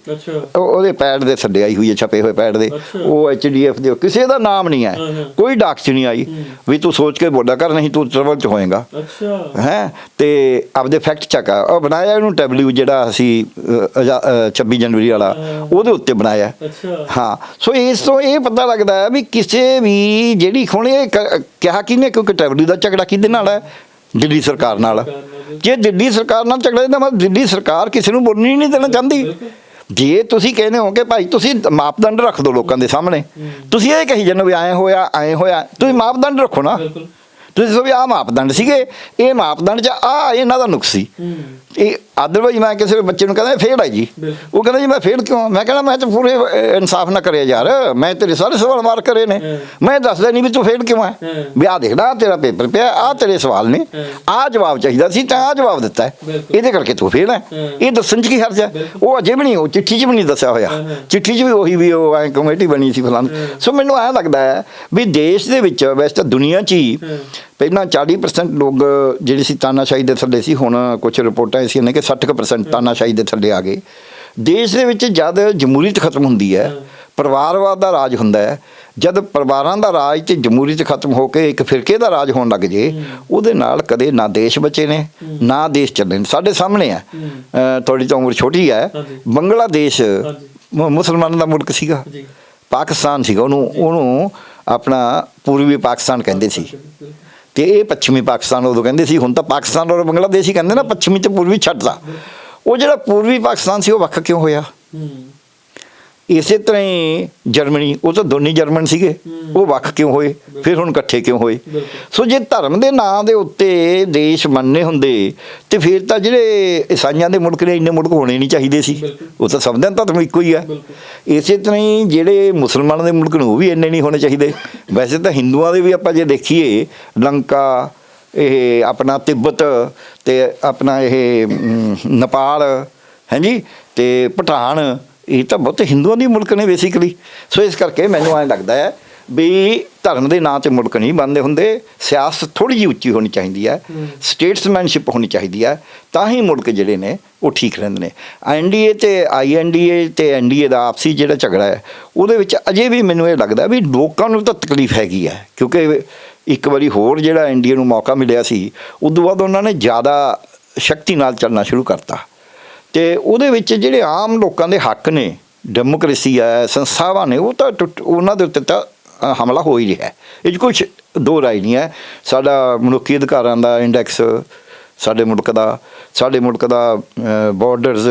ਉਹਦੇ ਪੈਡ ਦੇ ਥੱਲੇ ਆਈ ਹੋਈ ਹੈ ਛਪੇ ਹੋਏ ਪੈਡ ਦੇ। ਉਹ ਐਚਡੀਐਫ ਦੇ। ਕਿਸੇ ਦਾ ਨਾਮ ਨਹੀਂ ਹੈ। ਕੋਈ ਡਾਕ 'ਚ ਨਹੀਂ ਆਈ। ਵੀ ਤੂੰ ਸੋਚ ਕੇ ਬੋਲਿਆ ਕਰ ਨਹੀਂ ਤੂੰ ਟਰਬਲ 'ਚ ਹੋਏਗਾ। ਅੱਛਾ। ਹੈ? ਤੇ ਆਪਦੇ ਫੈਕਟ ਚੈੱਕ ਆ। ਉਹ ਬਣਾਇਆ ਇਹਨੂੰ ਡਬਲਯੂ ਜਿਹੜਾ ਅਸੀਂ ਅ, ਅਜਾ- ਅ, 26 ਜਨਵਰੀ ਵਾਲਾ। ਉਹਦੇ ਉੱਤੇ ਬਣਾਇਆ। ਅੱਛਾ। ਹਾਂ। ਸੋ ਇਸ ਤੋਂ ਇਹ ਪਤਾ ਲੱਗਦਾ ਹੈ ਵੀ ਕਿਸੇ ਵੀ ਜਿਹੜੀ ਹੁਣ ਇਹ ਕਿਹਾ ਕਿਹਨੇ? ਕਿਉਂਕਿ ਡਬਲਯੂ ਦਾ ਝਗੜਾ ਕਿਹਦੇ ਨਾਲ ਹੈ? ਦਿੱਲੀ ਸਰਕਾਰ ਨਾਲ। ਜੇ ਦਿੱਲੀ ਸਰਕਾਰ ਨਾਲ ਝਗੜਾ ਇਹਦਾ ਮਤਲਬ ਦਿੱਲੀ ਸਰਕਾਰ ਕਿਸੇ ਨੂੰ ਬੋਲਣੀ ਨਹੀਂ ਦੇਣਾ ਚਾਹੁੰਦੀ। ਜੇ ਤੁਸੀਂ ਕਹਿੰਦੇ ਹੋ ਕਿ ਭਾਈ ਤੁਸੀਂ ਮਾਪਦੰਡ ਰੱਖ ਦਿਓ ਲੋਕਾਂ ਦੇ ਸਾਹਮਣੇ। ਤੁਸੀਂ ਇਹ ਕਹੀ ਜਾਂਦੇ ਹੋ ਵੀ ਐਂ ਹੋਇਆ ਐਂ ਹੋਇਆ। ਤੁਸੀਂ ਮਾਪਦੰਡ ਰੱਖੋ ਨਾ। ਤੁਸੀਂ ਦੱਸੋ ਵੀ ਆਹ ਮਾਪਦੰਡ ਸੀਗੇ ਇਹ ਮਾਪਦੰਡ 'ਚ ਆ ਇਹਨਾਂ ਦਾ ਨੁਕਸ ਸੀ। ਇਹ ਅਦਰਵਾਈਜ਼ ਮੈਂ ਕਿਸੇ ਬੱਚੇ ਨੂੰ ਕਹਿੰਦਾ ਫੇਲ ਹੈ ਜੀ। ਉਹ ਕਹਿੰਦਾ ਜੀ ਮੈਂ ਫੇਲ ਕਿਉਂ? ਮੈਂ ਕਹਿੰਦਾ ਮੈਂ ਤਾਂ ਪੂਰੇ ਇਨਸਾਫ ਨਾ ਕਰਿਆ ਯਾਰ। ਮੈਂ ਤੇਰੇ ਸਾਰੇ ਸਵਾਲ ਮਾਰ ਕਰੇ ਨੇ। ਮੈਂ ਦੱਸਦਾ ਨਹੀਂ ਵੀ ਤੂੰ ਫੇਲ ਕਿਉਂ ਹੈ। ਵੀ ਆ ਦੇਖਦਾ ਤੇਰਾ ਪੇਪਰ ਪਿਆ ਆ ਤੇਰੇ ਸਵਾਲ ਨੇ। ਆ ਜਵਾਬ ਚਾਹੀਦਾ ਸੀ ਤਾਂ ਆ ਜਵਾਬ ਦਿੱਤਾ ਇਹਦੇ ਕਰਕੇ ਤੂੰ ਫੇਲ ਹੈ। ਇਹ ਦੱਸਣ 'ਚ ਕੀ ਹਰਜ ਹੈ? ਉਹ ਅਜੇ ਵੀ ਨਹੀਂ ਉਹ ਚਿੱਠੀ 'ਚ ਵੀ ਨਹੀਂ ਦੱਸਿਆ ਹੋਇਆ। ਚਿੱਠੀ 'ਚ ਵੀ ਉਹੀ ਵੀ ਉਹ ਐ ਕਮੇਟੀ ਬਣੀ ਸੀ ਫਲਾਣ। ਸੋ ਮੈਨੂੰ ਐਂ ਲੱਗਦਾ ਹੈ ਵੀ ਦੇਸ਼ ਦੇ ਵਿੱਚ ਵੈਸੇ ਤਾਂ ਦੁਨੀਆ 'ਚ ਹੀ। ਪਹਿਲਾਂ 40% ਲੋਕ ਜਿਹੜੇ ਸੀ ਤਾਨਾਸ਼ਾਹੀ ਦੇ ਥੱਲੇ ਸੀ ਹੁਣ ਕੁਝ ਰਿਪੋਰਟਾਂ ਐਸੀਆਂ ਨੇ ਕਿ 60% ਤਾਨਾਸ਼ਾਹੀ ਦੇ ਥੱਲੇ ਆ ਗਏ। ਦੇਸ਼ ਦੇ ਵਿੱਚ ਜਦ ਜਮਹੂਰੀਅਤ ਖਤਮ ਹੁੰਦੀ ਹੈ ਪਰਿਵਾਰਵਾਦ ਦਾ ਰਾਜ ਹੁੰਦਾ ਹੈ ਜਦ ਪਰਿਵਾਰਾਂ ਦਾ ਰਾਜ ਤੇ ਜਮਹੂਰੀਅਤ ਖਤਮ ਹੋ ਕੇ ਇੱਕ ਫਿਰਕੇ ਦਾ ਰਾਜ ਹੋਣ ਲੱਗ ਜੇ ਉਹਦੇ ਨਾਲ ਕਦੇ ਨਾ ਦੇਸ਼ ਬਚੇ ਨੇ ਨਾ ਦੇਸ਼ ਚੱਲੇ ਨੇ। ਸਾਡੇ ਸਾਹਮਣੇ ਅਹ ਥੋੜੀ ਤਾਂ ਉਮਰ ਛੋਟੀ ਹੈ। ਬੰਗਲਾਦੇਸ਼ ਮੁਸਲਮਾਨਾਂ ਦਾ ਮੁਲਕ ਸੀਗਾ। ਪਾਕਿਸਤਾਨ ਸੀਗਾ। ਉਹਨੂੰ ਉਹਨੂੰ ਆਪਣਾ ਪੂਰਬੀ ਪਾਕਿਸਤਾਨ ਕਹਿੰਦੇ ਸੀ। ਤੇ ਇਹ ਪੱਛਮੀ ਪਾਕਿਸਤਾਨ ਉਦੋਂ ਕਹਿੰਦੇ ਸੀ, ਹੁਣ ਤਾਂ ਪਾਕਿਸਤਾਨ ਔਰ ਬੰਗਲਾਦੇਸ਼ ਹੀ ਕਹਿੰਦੇ ਨਾ, ਪੱਛਮੀ ਤੇ ਪੂਰਬੀ ਛੱਡਦਾ ਉਹ ਜਿਹੜਾ ਪੂਰਬੀ ਪਾਕਿਸਤਾਨ ਸੀ, ਉਹ ਵੱਖ ਕਿਉਂ ਹੋਇਆ? ਇਸੇ ਤਰ੍ਹਾਂ ਹੀ ਜਰਮਨੀ ਉਹ ਤਾਂ ਦੋਨੇ ਜਰਮਨ ਸੀਗੇ। ਉਹ ਵੱਖ ਕਿਉਂ ਹੋਏ? ਫਿਰ ਹੁਣ ਇਕੱਠੇ ਕਿਉਂ ਹੋਏ? ਸੋ ਜੇ ਧਰਮ ਦੇ ਨਾਂ ਦੇ ਉੱਤੇ ਦੇਸ਼ ਮੰਨੇ ਹੁੰਦੇ ਤੇ ਫਿਰ ਤਾਂ ਜਿਹੜੇ ਈਸਾਈਆਂ ਦੇ ਮੁਲਕ ਨੇ ਇੰਨੇ ਮੁਲਕ ਹੋਣੇ ਨਹੀਂ ਚਾਹੀਦੇ ਸੀ। ਉਹ ਤਾਂ ਸਭ ਦਾ ਧਰਮ ਇੱਕੋ ਹੀ ਹੈ ਇਸੇ ਤਰ੍ਹਾਂ ਹੀ ਜਿਹੜੇ ਮੁਸਲਮਾਨਾਂ ਦੇ ਮੁਲਕ ਨੇ ਉਹ ਵੀ ਇੰਨੇ ਨਹੀਂ ਹੋਣੇ ਚਾਹੀਦੇ। ਵੈਸੇ ਤਾਂ ਹਿੰਦੂਆਂ ਦੇ ਵੀ ਆਪਾਂ ਜੇ ਦੇਖੀਏ ਲੰਕਾ ਇਹ ਆਪਣਾ ਤਿੱਬਤ ਤੇ ਆਪਣਾ ਇਹ ਨੇਪਾਲ ਹਾਂਜੀ ਤੇ ਭੂਟਾਨ ਇਹ ਤਾਂ ਬਹੁਤ ਹਿੰਦੂਆਂ ਦੀ ਮੁਲਕ ਨੇ ਬੇਸਿਕਲੀ ਸੋ ਇਸ ਕਰਕੇ ਮੈਨੂੰ ਐਂ ਲੱਗਦਾ ਹੈ ਵੀ ਧਰਮ ਦੇ ਨਾਂ ਤੇ ਮੁਲਕ ਨਹੀਂ ਬਣਦੇ ਹੁੰਦੇ। ਸਿਆਸਤ ਥੋੜੀ ਜਿਹੀ ਉੱਚੀ ਹੋਣੀ ਚਾਹੀਦੀ ਹੈ। ਸਟੇਟਸਮੈਨਸ਼ਿਪ ਹੋਣੀ ਚਾਹੀਦੀ ਹੈ। ਤਾਂ ਹੀ ਮੁਲਕ ਜਿਹੜੇ ਨੇ ਉਹ ਠੀਕ ਰਹਿੰਦੇ ਨੇ। ਐਨਡੀਏ ਤੇ ਆਈਐਨਡੀਏ ਤੇ ਐਨਡੀਏ ਦਾ ਆਪਸੀ ਜਿਹੜਾ ਝਗੜਾ ਹੈ ਉਹਦੇ ਵਿੱਚ ਅਜੇ ਵੀ ਮੈਨੂੰ ਇਹ ਲੱਗਦਾ ਵੀ ਲੋਕਾਂ ਨੂੰ ਤਾਂ ਤਕਲੀਫ ਹੈਗੀ ਹੈ। ਕਿਉਂਕਿ ਇੱਕ ਵਾਰੀ ਹੋਰ ਜਿਹੜਾ ਐਨਡੀਏ ਨੂੰ ਮੌਕਾ ਮਿਲਿਆ ਸੀ ਉਦੋਂ ਬਾਅਦ ਉਹਨਾਂ ਨੇ ਜ਼ਿਆਦਾ ਸ਼ਕਤੀ ਨਾਲ ਚੱਲਣਾ ਸ਼ੁਰੂ ਕਰਤਾ। ਤੇ ਉਹਦੇ ਵਿੱਚ ਜਿਹੜੇ ਆਮ ਲੋਕਾਂ ਦੇ ਹੱਕ ਨੇ ਡੈਮੋਕ੍ਰੇਸੀ ਹੈ ਸੰਸਥਾਵਾਂ ਨੇ, ਉਹ ਤਾਂ ਟੁੱਟ- ਉਹਨਾਂ ਦੇ ਉੱਤੇ ਤਾਂ ਹਮਲਾ ਹੋ ਹੀ ਰਿਹਾ ਇਹ 'ਚ ਕੁਝ ਦੋ ਰਾਏ ਨਹੀਂ ਹੈ। ਸਾਡਾ ਮਨੁੱਖੀ ਅਧਿਕਾਰਾਂ ਦਾ ਇੰਡੈਕਸ ਸਾਡੇ ਮੁਲਕ ਦਾ ਸਾਡੇ ਮੁਲਕ ਦਾ ਬਾਰਡਰਸ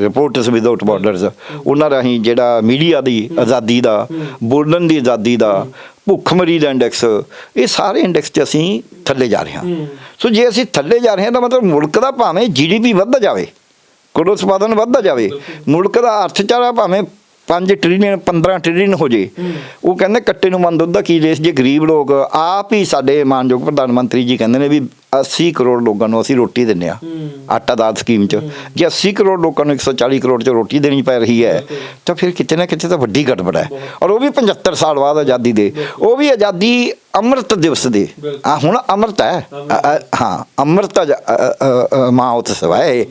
ਰਿਪੋਰਟਰਸ ਵਿਦਆਊਟ ਬਾਰਡਰਸ ਉਹਨਾਂ ਰਾਹੀਂ ਜਿਹੜਾ ਮੀਡੀਆ ਦੀ ਆਜ਼ਾਦੀ ਦਾ ਬੋਲਣ ਦੀ ਆਜ਼ਾਦੀ ਦਾ ਭੁੱਖਮਰੀ ਦਾ ਇੰਡੈਕਸ ਇਹ ਸਾਰੇ ਇੰਡੈਕਸ 'ਚ ਅਸੀਂ ਥੱਲੇ ਜਾ ਰਹੇ ਹਾਂ। ਸੋ ਜੇ ਅਸੀਂ ਥੱਲੇ ਜਾ ਰਹੇ ਹਾਂ ਤਾਂ ਮਤਲਬ ਮੁਲਕ ਦਾ ਭਾਵੇਂ ਜੀਡੀਪੀ ਵੱਧਦਾ ਜਾਵੇ ਕੁੱਲ ਉਤਪਾਦਨ ਵੱਧਦਾ ਜਾਵੇ ਮੁਲਕ ਦਾ ਅਰਥਚਾਰਾ ਭਾਵੇਂ 5 ਟ੍ਰਿਲੀਅਨ 15 ਟ੍ਰਿਲੀਅਨ ਹੋ ਜੇ। ਉਹ ਕਹਿੰਦੇ ਕੱਟੇ ਨੂੰ ਮਨ ਦੁੱਧ ਦਾ ਕੀ ਰੇਸ ਜੇ ਗਰੀਬ ਲੋਕ ਆਪ ਹੀ ਸਾਡੇ ਮਾਨਯੋਗ ਪ੍ਰਧਾਨ ਮੰਤਰੀ ਜੀ ਕਹਿੰਦੇ ਨੇ ਵੀ 80 ਕਰੋੜ ਲੋਕਾਂ ਨੂੰ ਅਸੀਂ ਰੋਟੀ ਦਿੰਨੇ ਆ ਆਟਾ ਦਾਲ ਸਕੀਮ ਚ। ਜੇ 80 ਕਰੋੜ ਲੋਕਾਂ ਨੂੰ 140 ਕਰੋੜ ਚ ਰੋਟੀ ਦੇਣੀ ਪੈ ਰਹੀ ਹੈ ਤਾਂ ਫਿਰ ਕਿਤੇ ਨਾ ਕਿਤੇ ਤਾਂ ਵੱਡੀ ਗੜਬੜ ਹੈ। ਔਰ ਉਹ ਵੀ 75 ਸਾਲ ਬਾਅਦ ਆਜ਼ਾਦੀ ਦੇ। ਉਹ ਵੀ ਆਜ਼ਾਦੀ ਅੰਮ੍ਰਿਤ ਦਿਵਸ ਦੇ। ਆ ਹੁਣ ਅੰਮ੍ਰਿਤ ਹੈ। ਹਾਂ ਅੰਮ੍ਰਿਤ ਅਜ- ਅ- ਅ- ਅ- ਮਹਾਂ ਉਤਸਵ ਹੈ।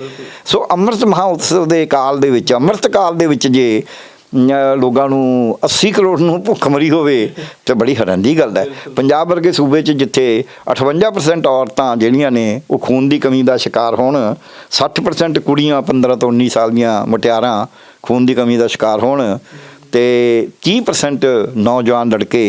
ਸੋ ਅੰਮ੍ਰਿਤ ਮਹਾਂ ਉਤਸਵ ਦੇ ਕਾਲ ਦੇ ਵਿੱਚ ਅੰਮ੍ਰਿਤ ਕਾਲ ਦੇ ਵਿੱਚ ਜੇ ਲੋਕਾਂ ਨੂੰ 80 ਕਰੋੜ ਨੂੰ ਭੁੱਖਮਰੀ ਹੋਵੇ ਤੇ ਬੜੀ ਹੈਰਾਨ ਦੀ ਗੱਲ ਹੈ। ਪੰਜਾਬ ਵਰਗੇ ਸੂਬੇ 'ਚ ਜਿੱਥੇ 58% ਔਰਤਾਂ ਜਿਹੜੀਆਂ ਨੇ ਉਹ ਖੂਨ ਦੀ ਕਮੀ ਦਾ ਸ਼ਿਕਾਰ ਹੋਣ 60% ਕੁੜੀਆਂ 15 ਤੋਂ 19 ਸਾਲ ਦੀਆਂ ਮੁਟਿਆਰਾਂ ਖੂਨ ਦੀ ਕਮੀ ਦਾ ਸ਼ਿਕਾਰ ਹੋਣ ਤੇ 30% ਨੌਜਵਾਨ ਲੜਕੇ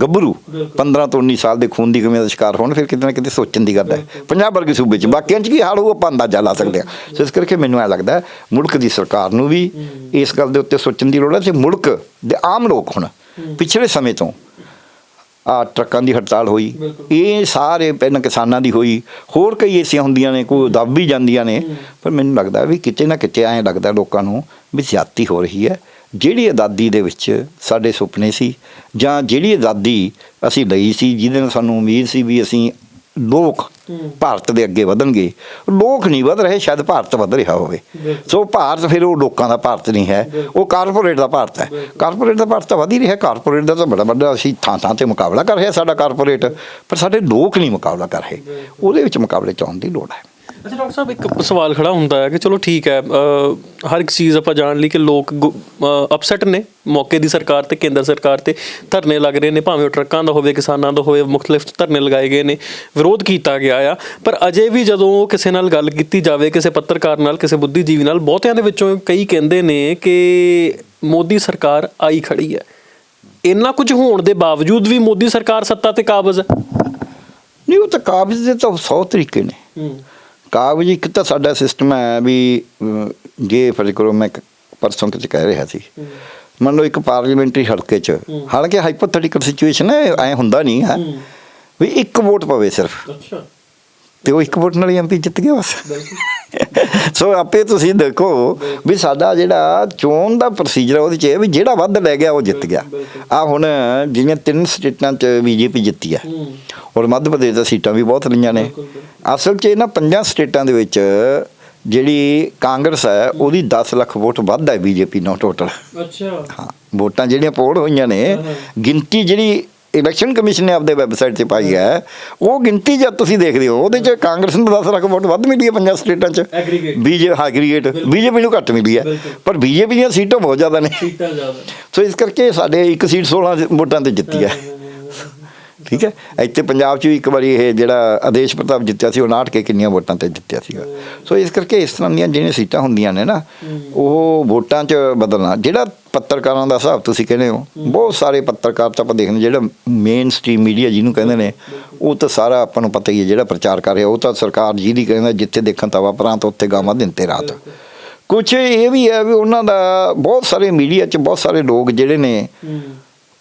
ਗੱਭਰੂ। 15 ਤੋਂ 19 ਸਾਲ ਦੇ ਖੂਨ ਦੀ ਕਮੀ ਦਾ ਸ਼ਿਕਾਰ ਹੋਣ ਫਿਰ ਕਿਤੇ ਨਾ ਕਿਤੇ ਸੋਚਣ ਦੀ ਗੱਲ ਹੈ। ਪੰਜਾਬ ਵਰਗੇ ਸੂਬੇ 'ਚ ਬਾਕੀਆਂ 'ਚ ਕੀ ਹਾਲ ਹੋਊ ਆਪਾਂ ਅੰਦਾਜ਼ਾ ਲਾ ਸਕਦੇ ਹਾਂ। ਸੋ ਇਸ ਕਰਕੇ ਮੈਨੂੰ ਐ ਲੱਗਦਾ ਹੈ, ਮੁਲਕ ਦੀ ਸਰਕਾਰ ਨੂੰ ਵੀ ਇਸ ਗੱਲ ਦੇ ਉੱਤੇ ਸੋਚਣ ਦੀ ਲੋੜ ਹੈ ਤੇ ਮੁਲਕ ਦੇ ਆਮ ਲੋਕ ਹੁਣ ਪਿਛਲੇ ਸਮੇਂ ਤੋਂ ਆ ਟਰੱਕਾਂ ਦੀ ਹੜਤਾਲ ਹੋਈ ਇਹ ਸਾਰੇ ਪਹਿਲਾਂ ਕਿਸਾਨਾਂ ਦੀ ਹੋਈ ਹੋਰ ਕਈ ਐਸੀਆਂ ਹੁੰਦੀਆਂ ਨੇ ਕੋਈ ਦੱਬ ਵੀ ਜਾਂਦੀਆਂ ਨੇ। ਪਰ ਮੈਨੂੰ ਲੱਗਦਾ ਵੀ ਕਿਤੇ ਨਾ ਕਿਤੇ ਐਂ ਲੱਗਦਾ ਲੋਕਾਂ ਨੂੰ ਵੀ ਜ਼ਿਆਦਤੀ ਹੋ ਰਹੀ ਹੈ। ਜਿਹੜੀ ਆਜ਼ਾਦੀ ਦੇ ਵਿੱਚ ਸਾਡੇ ਸੁਪਨੇ ਸੀ ਜਾਂ ਜਿਹੜੀ ਆਜ਼ਾਦੀ ਅਸੀਂ ਲਈ ਸੀ ਜਿਹਦੇ ਨਾਲ ਸਾਨੂੰ ਉਮੀਦ ਸੀ ਵੀ ਅਸੀਂ ਲੋਕ ਭਾਰਤ ਦੇ ਅੱਗੇ ਵਧਣਗੇ। ਲੋਕ ਨਹੀਂ ਵਧ ਰਹੇ ਸ਼ਾਇਦ ਭਾਰਤ ਵਧ ਰਿਹਾ ਹੋਵੇ। ਸੋ ਭਾਰਤ ਫਿਰ ਉਹ ਲੋਕਾਂ ਦਾ ਭਾਰਤ ਨਹੀਂ ਹੈ ਉਹ ਕਾਰਪੋਰੇਟ ਦਾ ਭਾਰਤ ਹੈ। ਕਾਰਪੋਰੇਟ ਦਾ ਭਾਰਤ ਤਾਂ ਵਧ ਹੀ ਰਿਹਾ ਕਾਰਪੋਰੇਟ ਦਾ ਤਾਂ ਬੜਾ ਵੱਡਾ ਅਸੀਂ ਥਾਂ ਥਾਂ ਤੇ ਮੁਕਾਬਲਾ ਕਰ ਰਿਹਾ ਸਾਡਾ ਕਾਰਪੋਰੇਟ ਪਰ ਸਾਡੇ ਲੋਕ ਨਹੀਂ ਮੁਕਾਬਲਾ ਕਰ ਰਹੇ। ਉਹਦੇ ਵਿੱਚ ਮੁਕਾਬਲੇ ਚ ਆਉਣ ਦੀ ਲੋੜ ਹੈ। ਅੱਛਾ ਡਾਕਟਰ ਸਾਹਿਬ ਇੱਕ ਸਵਾਲ ਖੜਾ ਹੁੰਦਾ ਹੈ ਕਿ ਚਲੋ ਠੀਕ ਹੈ ਹਰ ਇੱਕ ਚੀਜ਼ ਆਪਾਂ ਜਾਣ ਲਈ ਕਿ ਲੋਕ ਅਪਸੈਟ ਨੇ ਮੌਕੇ ਦੀ ਸਰਕਾਰ ਤੇ ਕੇਂਦਰ ਸਰਕਾਰ ਤੇ ਧਰਨੇ ਲੱਗ ਰਹੇ ਨੇ ਭਾਵੇਂ ਉਹ ਟਰੱਕਾਂ ਦਾ ਹੋਵੇ ਕਿਸਾਨਾਂ ਦਾ ਹੋਵੇ ਮੁxtਲਿਫ ਧਰਨੇ ਲਗਾਏ ਗਏ ਨੇ ਵਿਰੋਧ ਕੀਤਾ ਗਿਆ ਆ। ਪਰ ਅਜੇ ਵੀ ਜਦੋਂ ਕਿਸੇ ਨਾਲ ਗੱਲ ਕੀਤੀ ਜਾਵੇ ਕਿਸੇ ਪੱਤਰਕਾਰ ਨਾਲ ਕਿਸੇ ਬੁੱਧੀਜੀਵੀ ਨਾਲ ਬਹੁਤਿਆਂ ਦੇ ਵਿੱਚੋਂ ਕਈ ਕਹਿੰਦੇ ਨੇ ਕਿ ਮੋਦੀ ਸਰਕਾਰ ਆਈ ਖੜੀ ਹੈ। ਇੰਨਾ ਕੁਝ ਹੋਣ ਦੇ ਬਾਵਜੂਦ ਵੀ ਮੋਦੀ ਸਰਕਾਰ ਸੱਤਾ ਤੇ ਕਾਬਜ਼ ਹੈ। ਨਹੀਂ ਉਹ ਤਾਂ ਕਾਬਜ਼ ਦੇ ਤਾਂ 100 ਤਰੀਕੇ ਨੇ। ਕਾਬਜ਼ ਇੱਕ ਤਾਂ ਸਾਡਾ ਸਿਸਟਮ ਹੈ ਵੀ ਜੇ ਫਰਜ਼ ਕਰੋ ਮੈਂ ਪਰਸੋਂ ਕਿਤੇ ਕਹਿ ਰਿਹਾ ਸੀ। ਮੰਨ ਲਓ ਇੱਕ ਪਾਰਲੀਮੈਂਟਰੀ ਹਲਕੇ 'ਚ ਹਾਲਾਂਕਿ ਹਾਈਪੋਥੈਟੀਕਲ ਸਿਚੁਏਸ਼ਨ ਹੈ ਐ ਹੁੰਦਾ ਨਹੀਂ ਹੈ। ਵੀ ਇੱਕ ਵੋਟ ਪਵੇ ਸਿਰਫ। ਅੱਛਾ। ਤੇ ਉਹ ਇੱਕ ਵੋਟ ਨਾਲ ਹੀ ਐਮਪੀ ਜਿੱਤ ਗਿਆ ਬਸ। ਸੋ ਆਪੇ ਤੁਸੀਂ ਦੇਖੋ ਵੀ ਸਾਡਾ ਜਿਹੜਾ ਚੋਣ ਦਾ ਪ੍ਰੋਸੀਜਰ ਉਹਦੇ ਚ ਇਹ ਵੀ ਜਿਹੜਾ ਵੱਧ ਲੈ ਗਿਆ ਉਹ ਜਿੱਤ ਗਿਆ। ਆ ਹੁਣ ਜਿਵੇਂ ਤਿੰਨ ਸਟੇਟਾਂ ਚ ਬੀਜੇਪੀ ਜਿੱਤੀ ਹੂੰ ਔਰ ਮੱਧ ਪ੍ਰਦੇਸ਼ ਦਾ ਸੀਟਾਂ ਵੀ ਬਹੁਤ ਲਈਆਂ ਨੇ। ਅਸਲ 'ਚ ਇਹਨਾਂ ਪੰਜਾਂ ਸਟੇਟਾਂ ਦੇ ਵਿੱਚ ਜਿਹੜੀ ਕਾਂਗਰਸ ਹੈ ਉਹਦੀ 10 ਲੱਖ ਵੋਟ ਵੱਧ ਹੈ ਬੀਜੇਪੀ ਨਾਲ ਟੋਟਲ ਅੱਛਾ। ਹਾਂ ਵੋਟਾਂ ਜਿਹੜੀਆਂ ਪੋਲ ਹੋਈਆਂ ਨੇ। ਗਿਣਤੀ ਜਿਹੜੀ ਇਲੈਕਸ਼ਨ ਕਮਿਸ਼ਨ ਨੇ ਆਪਦੇ ਵੈਬਸਾਈਟ ਤੇ ਪਾਈ ਹੈ। ਉਹ ਗਿਣਤੀ ਜਦ ਤੁਸੀਂ ਦੇਖਦੇ ਹੋ ਉਹਦੇ 'ਚ ਕਾਂਗਰਸ ਨੂੰ 10 ਲੱਖ ਵੋਟ ਵੱਧ ਮਿਲੀ ਹੈ ਪੰਜਾਂ ਸਟੇਟਾਂ 'ਚ। ਬੀਜੇ ਹਾਗਰੀਏਟ ਬੀਜੇਪੀ ਨੂੰ ਘੱਟ ਮਿਲੀ ਹੈ। ਪਰ ਬੀਜੇਪੀ ਦੀਆਂ ਸੀਟਾਂ ਬਹੁਤ ਜ਼ਿਆਦਾ ਨੇ। ਸੀਟਾਂ ਜ਼ਿਆਦਾ। ਸੋ ਇਸ ਕਰਕੇ ਸਾਡੇ ਇੱਕ ਸੀਟ 16 ਵੋਟਾਂ ਤੇ ਜਿੱਤੀ ਹੈ। ਠੀਕ ਹੈ? ਇੱਥੇ ਪੰਜਾਬ 'ਚ ਵੀ ਇੱਕ ਵਾਰੀ ਇਹ ਜਿਹੜਾ ਆਦੇਸ਼ ਪ੍ਰਤਾਪ ਜਿੱਤਿਆ ਸੀ ਉਹ 59 ਕੇ ਕਿੰਨੀਆਂ ਵੋਟਾਂ ਤੇ ਜਿੱਤਿਆ ਸੀਗਾ। ਸੋ ਇਸ ਕਰਕੇ ਇਸ ਤਰ੍ਹਾਂ ਦੀਆਂ ਜਿਹੜੀਆਂ ਸੀਟਾਂ ਹੁੰਦੀਆਂ ਨੇ ਨਾ ਉਹ ਵੋਟਾਂ 'ਚ ਬਦਲਣਾ ਜਿਹੜਾ ਪੱਤਰਕਾਰਾਂ ਦਾ ਹਿਸਾਬ ਤੁਸੀਂ ਕਹਿੰਦੇ ਹੋ। ਬਹੁਤ ਸਾਰੇ ਪੱਤਰਕਾਰ ਤਾਂ ਆਪਾਂ ਦੇਖਦੇ ਜਿਹੜਾ ਮੇਨ ਸਟ੍ਰੀਮ ਮੀਡੀਆ ਜਿਹਨੂੰ ਕਹਿੰਦੇ ਨੇ, ਉਹ ਤਾਂ ਸਾਰਾ ਆਪਾਂ ਨੂੰ ਪਤਾ ਹੀ ਹੈ ਜਿਹੜਾ ਪ੍ਰਚਾਰ ਕਰ ਰਿਹਾ। ਉਹ ਤਾਂ ਸਰਕਾਰ ਜਿਹਦੀ ਕਹਿੰਦਾ, ਜਿੱਥੇ ਦੇਖਣ ਤਵਾ ਪ੍ਰਾਂਤ ਉੱਥੇ ਗਾਵਾਂ ਦਿਨ ਤੇ ਰਾਤ। ਕੁਝ ਇਹ ਵੀ ਹੈ ਵੀ ਉਹਨਾਂ ਦਾ, ਬਹੁਤ ਸਾਰੇ ਮੀਡੀਆ 'ਚ ਬਹੁਤ ਸਾਰੇ ਲੋਕ ਜਿਹੜੇ ਨੇ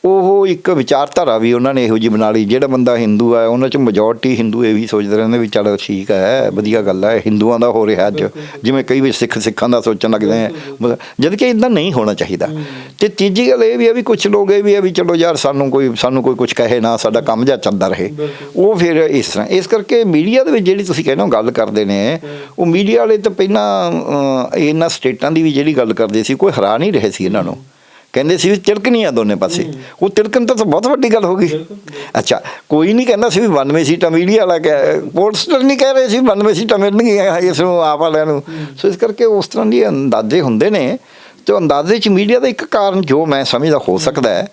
ਉਹ ਇੱਕ ਵਿਚਾਰਧਾਰਾ ਵੀ ਉਹਨਾਂ ਨੇ ਇਹੋ ਜਿਹੀ ਬਣਾ ਲਈ ਜਿਹੜਾ ਬੰਦਾ ਹਿੰਦੂ ਹੈ ਉਹਨਾਂ ਚ ਮੈਜੋਰਟੀ ਹਿੰਦੂ ਇਹ ਵੀ ਸੋਚਦੇ ਰਹਿੰਦੇ ਵੀ ਚਲੋ ਠੀਕ ਹੈ ਵਧੀਆ ਗੱਲ ਹੈ ਹਿੰਦੂਆਂ ਦਾ ਹੋ ਰਿਹਾ ਅੱਜ ਜਿਵੇਂ ਕਈ ਵੀ ਸਿੱਖ ਸਿੱਖਾਂ ਦਾ ਸੋਚਣ ਲੱਗਦੇ ਆ ਜਦ ਕਿ ਇਦਾਂ ਨਹੀਂ ਹੋਣਾ ਚਾਹੀਦਾ। ਤੇ ਤੀਜੀ ਗੱਲ ਇਹ ਵੀ ਹੈ ਵੀ ਕੁਝ ਲੋਕ ਇਹ ਵੀ ਹੈ ਵੀ ਚਲੋ ਯਾਰ ਸਾਨੂੰ ਕੋਈ ਸਾਨੂੰ ਕੋਈ ਕੁਝ ਕਹੇ ਨਾ ਸਾਡਾ ਕੰਮ ਜਾਂ ਚੱਲਦਾ ਰਹੇ। ਉਹ ਫਿਰ ਇਸ ਤਰ੍ਹਾਂ ਇਸ ਕਰਕੇ ਮੀਡੀਆ ਦੇ ਵਿੱਚ ਜਿਹੜੀ ਤੁਸੀਂ ਕਹਿੰਦੇ ਹੋ ਗੱਲ ਕਰਦੇ ਨੇ ਉਹ ਮੀਡੀਆ ਵਾਲੇ ਤਾਂ ਪਹਿਲਾਂ ਇਹਨਾਂ ਸਟੇਟਾਂ ਦੀ ਵੀ ਜਿਹੜੀ ਗੱਲ ਕਰਦੇ ਸੀ ਕੋਈ ਹਰਾ ਨਹੀਂ ਰਹੇ ਸੀ ਇਹਨਾਂ ਨੂੰ। ਕਹਿੰਦੇ ਸੀ ਵੀ ਤਿਲਕਣੀ ਆ ਦੋਨੇ ਪਾਸੇ। ਉਹ ਤਿਲਕਣ ਤਾਂ ਬਹੁਤ ਵੱਡੀ ਗੱਲ ਹੋ ਗਈ। ਅੱਛਾ ਕੋਈ ਨਹੀਂ ਕਹਿੰਦਾ ਸੀ ਵੀ 92 ਸੀਟਾਂ ਮੀਡੀਆ ਵਾਲਾ ਕਹਿ ਪੋਸਟਰ ਨਹੀਂ ਕਹਿ ਰਹੇ ਸੀ 92 ਸੀਟਾਂ ਮਿਲਣਗੀਆਂ ਇਸ ਨੂੰ ਆਪ ਵਾਲਿਆਂ ਨੂੰ। ਸੋ ਇਸ ਕਰਕੇ ਉਸ ਤਰ੍ਹਾਂ ਦੇ ਅੰਦਾਜ਼ੇ ਹੁੰਦੇ ਨੇ। ਤੇ ਅੰਦਾਜ਼ੇ ਚ ਮੀਡੀਆ ਦਾ ਇੱਕ ਕਾਰਨ ਜੋ ਮੈਂ ਸਮਝਦਾ ਹੋ ਸਕਦਾ ਹੈ।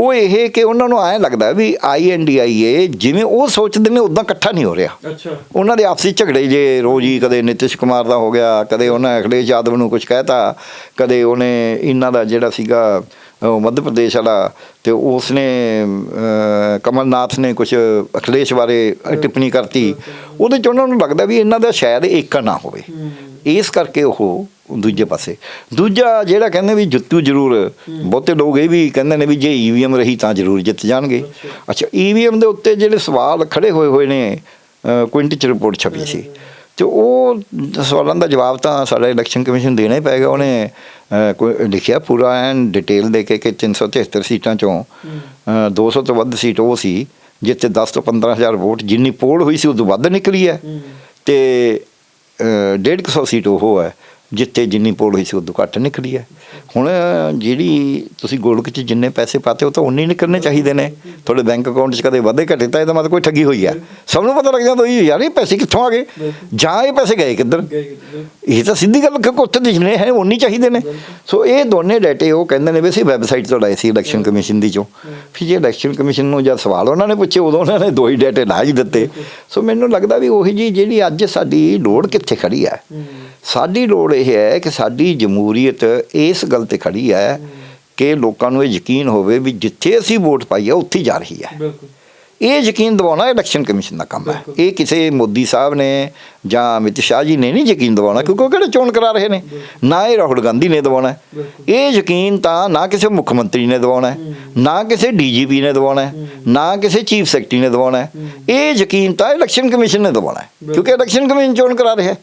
ਉਹ ਇਹ ਕਿ ਉਹਨਾਂ ਨੂੰ ਐਂ ਲੱਗਦਾ ਵੀ ਆਈਐਨਡੀਆਈਏ ਜਿਵੇਂ ਉਹ ਸੋਚਦੇ ਨੇ ਉਦਾਂ ਇਕੱਠਾ ਨਹੀਂ ਹੋ ਰਿਹਾ। ਅੱਛਾ। ਉਹਨਾਂ ਦੇ ਆਪਸੀ ਝਗੜੇ ਜੇ ਰੋਜ਼ ਹੀ ਕਦੇ ਨਿਤਿਸ਼ ਕੁਮਾਰ ਦਾ ਹੋ ਗਿਆ ਕਦੇ ਉਹਨਾਂ ਅਖਿਲੇਸ਼ ਯਾਦਵ ਨੂੰ ਕੁਝ ਕਹਿਤਾ ਕਦੇ ਉਹਨੇ ਇਹਨਾਂ ਦਾ ਜਿਹੜਾ ਸੀਗਾ ਉਹ ਮੱਧ ਪ੍ਰਦੇਸ਼ ਵਾਲਾ ਤੇ ਉਸਨੇ ਕਮਲਨਾਥ ਨੇ ਕੁਝ ਅਖਿਲੇਸ਼ ਬਾਰੇ ਟਿੱਪਣੀ ਕਰਤੀ। ਉਹਦੇ ਚ ਉਹਨਾਂ ਨੂੰ ਲੱਗਦਾ ਵੀ ਇਹਨਾਂ ਦਾ ਸ਼ਾਇਦ ਏਕਾ ਨਾ ਹੋਵੇ। ਇਸ ਕਰਕੇ ਉਹ ਦੂਜੇ ਪਾਸੇ। ਦੂਜਾ ਜਿਹੜਾ ਕਹਿੰਦੇ ਵੀ ਜਿੱਤੂ ਜ਼ਰੂਰ ਬਹੁਤੇ ਲੋਕ ਇਹ ਵੀ ਕਹਿੰਦੇ ਨੇ ਵੀ ਜੇ ਈਵੀਐਮ ਰਹੀ ਤਾਂ ਜ਼ਰੂਰ ਜਿੱਤ ਜਾਣਗੇ। ਅੱਛਾ ਈਵੀਐਮ ਦੇ ਉੱਤੇ ਜਿਹੜੇ ਸਵਾਲ ਖੜੇ ਹੋਏ ਹੋਏ ਨੇ ਅਹ ਕੁਇੰਟ ਚ ਰਿਪੋਰਟ ਛਪੀ ਸੀ। ਤੇ ਉਹ ਸਵਾਲਾਂ ਦਾ ਜਵਾਬ ਤਾਂ ਸਾਡਾ ਇਲੈਕਸ਼ਨ ਕਮਿਸ਼ਨ ਦੇਣਾ ਹੀ ਪਏਗਾ। ਉਹਨੇ ਅਹ, ਲਿਖਿਆ ਪੂਰਾ ਐਨ ਡਿਟੇਲ ਦੇ ਕੇ ਕਿ 373 ਸੀਟਾਂ ਚੋਂ ਅਹ, 200 ਤੋਂ ਵੱਧ ਸੀਟ ਉਹ ਸੀ ਜਿੱਥੇ 10 ਤੋਂ 15000 ਵੋਟ ਜਿੰਨੀ ਪੋਲ ਹੋਈ ਸੀ ਉਹ ਤੋਂ ਵੱਧ ਨਿਕਲੀ ਹੈ। ਤੇ ਅਹ, 150 ਸੀਟ ਉਹ ਹੈ। ਜਿੱਥੇ ਜਿੰਨੀ ਪੋਲ ਹੋਈ ਸੀ ਉਦੋਂ ਘੱਟ ਨਿਕਲੀ ਹੈ। ਹੁਣ ਜਿਹੜੀ ਤੁਸੀਂ ਗੋਲਕ 'ਚ ਜਿੰਨੇ ਪੈਸੇ ਪਾਤੇ, ਉਹ ਤਾਂ ਉਨੇ ਹੀ ਨਿਕਲਣੇ ਚਾਹੀਦੇ ਨੇ। ਤੁਹਾਡੇ ਬੈਂਕ ਅਕਾਊਂਟ 'ਚ ਕਦੇ ਵਧੇ ਘਟੇ, ਤਾਂ ਇਹਦਾ ਮਤਲਬ ਕੋਈ ਠੱਗੀ ਹੋਈ ਹੈ। ਸਭ ਨੂੰ ਪਤਾ ਲੱਗ ਜਾਂਦਾ ਵੀ ਯਾਰ ਇਹ ਪੈਸੇ ਕਿੱਥੋਂ ਆ ਗਏ? ਜਾਂ ਇਹ ਪੈਸੇ ਗਏ ਕਿੱਧਰ? ਇਹ ਤਾਂ ਸਿੱਧੀ ਗੱਲ ਕਿ ਉੱਥੇ ਦਿਖਣੇ ਹੈ ਉਨੀ ਚਾਹੀਦੇ ਨੇ। ਸੋ ਇਹ ਦੋਨੇ ਡਾਟੇ ਉਹ ਕਹਿੰਦੇ ਨੇ ਵੀ ਅਸੀਂ ਵੈਬਸਾਈਟ ਤੋਂ ਲਾਏ ਸੀ ਇਲੈਕਸ਼ਨ ਕਮਿਸ਼ਨ ਦੀ ਚੋਂ। ਫਿਰ ਜੇ ਇਲੈਕਸ਼ਨ ਕਮਿਸ਼ਨ ਨੂੰ ਜਦ ਸਵਾਲ ਉਹਨਾਂ ਨੇ ਪੁੱਛੇ, ਉਦੋਂ ਉਹਨਾਂ ਨੇ ਦੋ ਹੀ ਡਾਟੇ ਲਾ ਹੀ ਦਿੱਤੇ। ਸੋ ਮੈਨੂੰ ਲੱਗਦਾ ਵੀ ਉਹੀ ਜੀ ਜਿਹੜੀ ਅੱਜ ਸਾਡੀ ਲੋੜ ਕਿੱਥੇ ਖੜੀ ਹੈ। ਸਾਡੀ ਲੋੜ ਇਹ ਹੈ ਕਿ ਸਾਡੀ ਜਮਹੂਰੀਅਤ ਇਸ ਗੱਲ ਤੇ ਖੜੀ ਹੈ ਕਿ ਲੋਕਾਂ ਨੂੰ ਇਹ ਯਕੀਨ ਹੋਵੇ ਵੀ ਜਿੱਥੇ ਅਸੀਂ ਵੋਟ ਪਾਈ ਹੈ ਉੱਥੇ ਜਾ ਰਹੀ ਹੈ। ਬਿਲਕੁਲ। ਇਹ ਯਕੀਨ ਦਿਵਾਉਣਾ ਇਲੈਕਸ਼ਨ ਕਮਿਸ਼ਨ ਦਾ ਕੰਮ ਹੈ। ਇਹ ਕਿਸੇ ਮੋਦੀ ਸਾਹਿਬ ਨੇ ਜਾਂ ਅਮਿਤ ਸ਼ਾਹ ਜੀ ਨੇ ਨਹੀਂ ਯਕੀਨ ਦਿਵਾਉਣਾ ਕਿਉਂਕਿ ਉਹ ਕਿਹੜੇ ਚੋਣ ਕਰਾ ਰਹੇ ਨੇ? ਨਾ ਇਹ ਰਾਹੁਲ ਗਾਂਧੀ ਨੇ ਦਿਵਾਉਣਾ। ਇਹ ਯਕੀਨ ਤਾਂ ਨਾ ਕਿਸੇ ਮੁੱਖ ਮੰਤਰੀ ਨੇ ਦਿਵਾਉਣਾ ਨਾ ਕਿਸੇ ਡੀਜੀਪੀ ਨੇ ਦਿਵਾਉਣਾ ਨਾ ਕਿਸੇ ਚੀਫ ਸੈਕਟਰੀ ਨੇ ਦਿਵਾਉਣਾ। ਇਹ ਯਕੀਨ ਤਾਂ ਇਲੈਕਸ਼ਨ ਕਮਿਸ਼ਨ ਨੇ ਦਿਵਾਉਣਾ ਕਿਉਂਕਿ ਇਲੈਕਸ਼ਨ ਕਮਿਸ਼ਨ ਚੋਣ ਕਰਾ ਰਿਹਾ।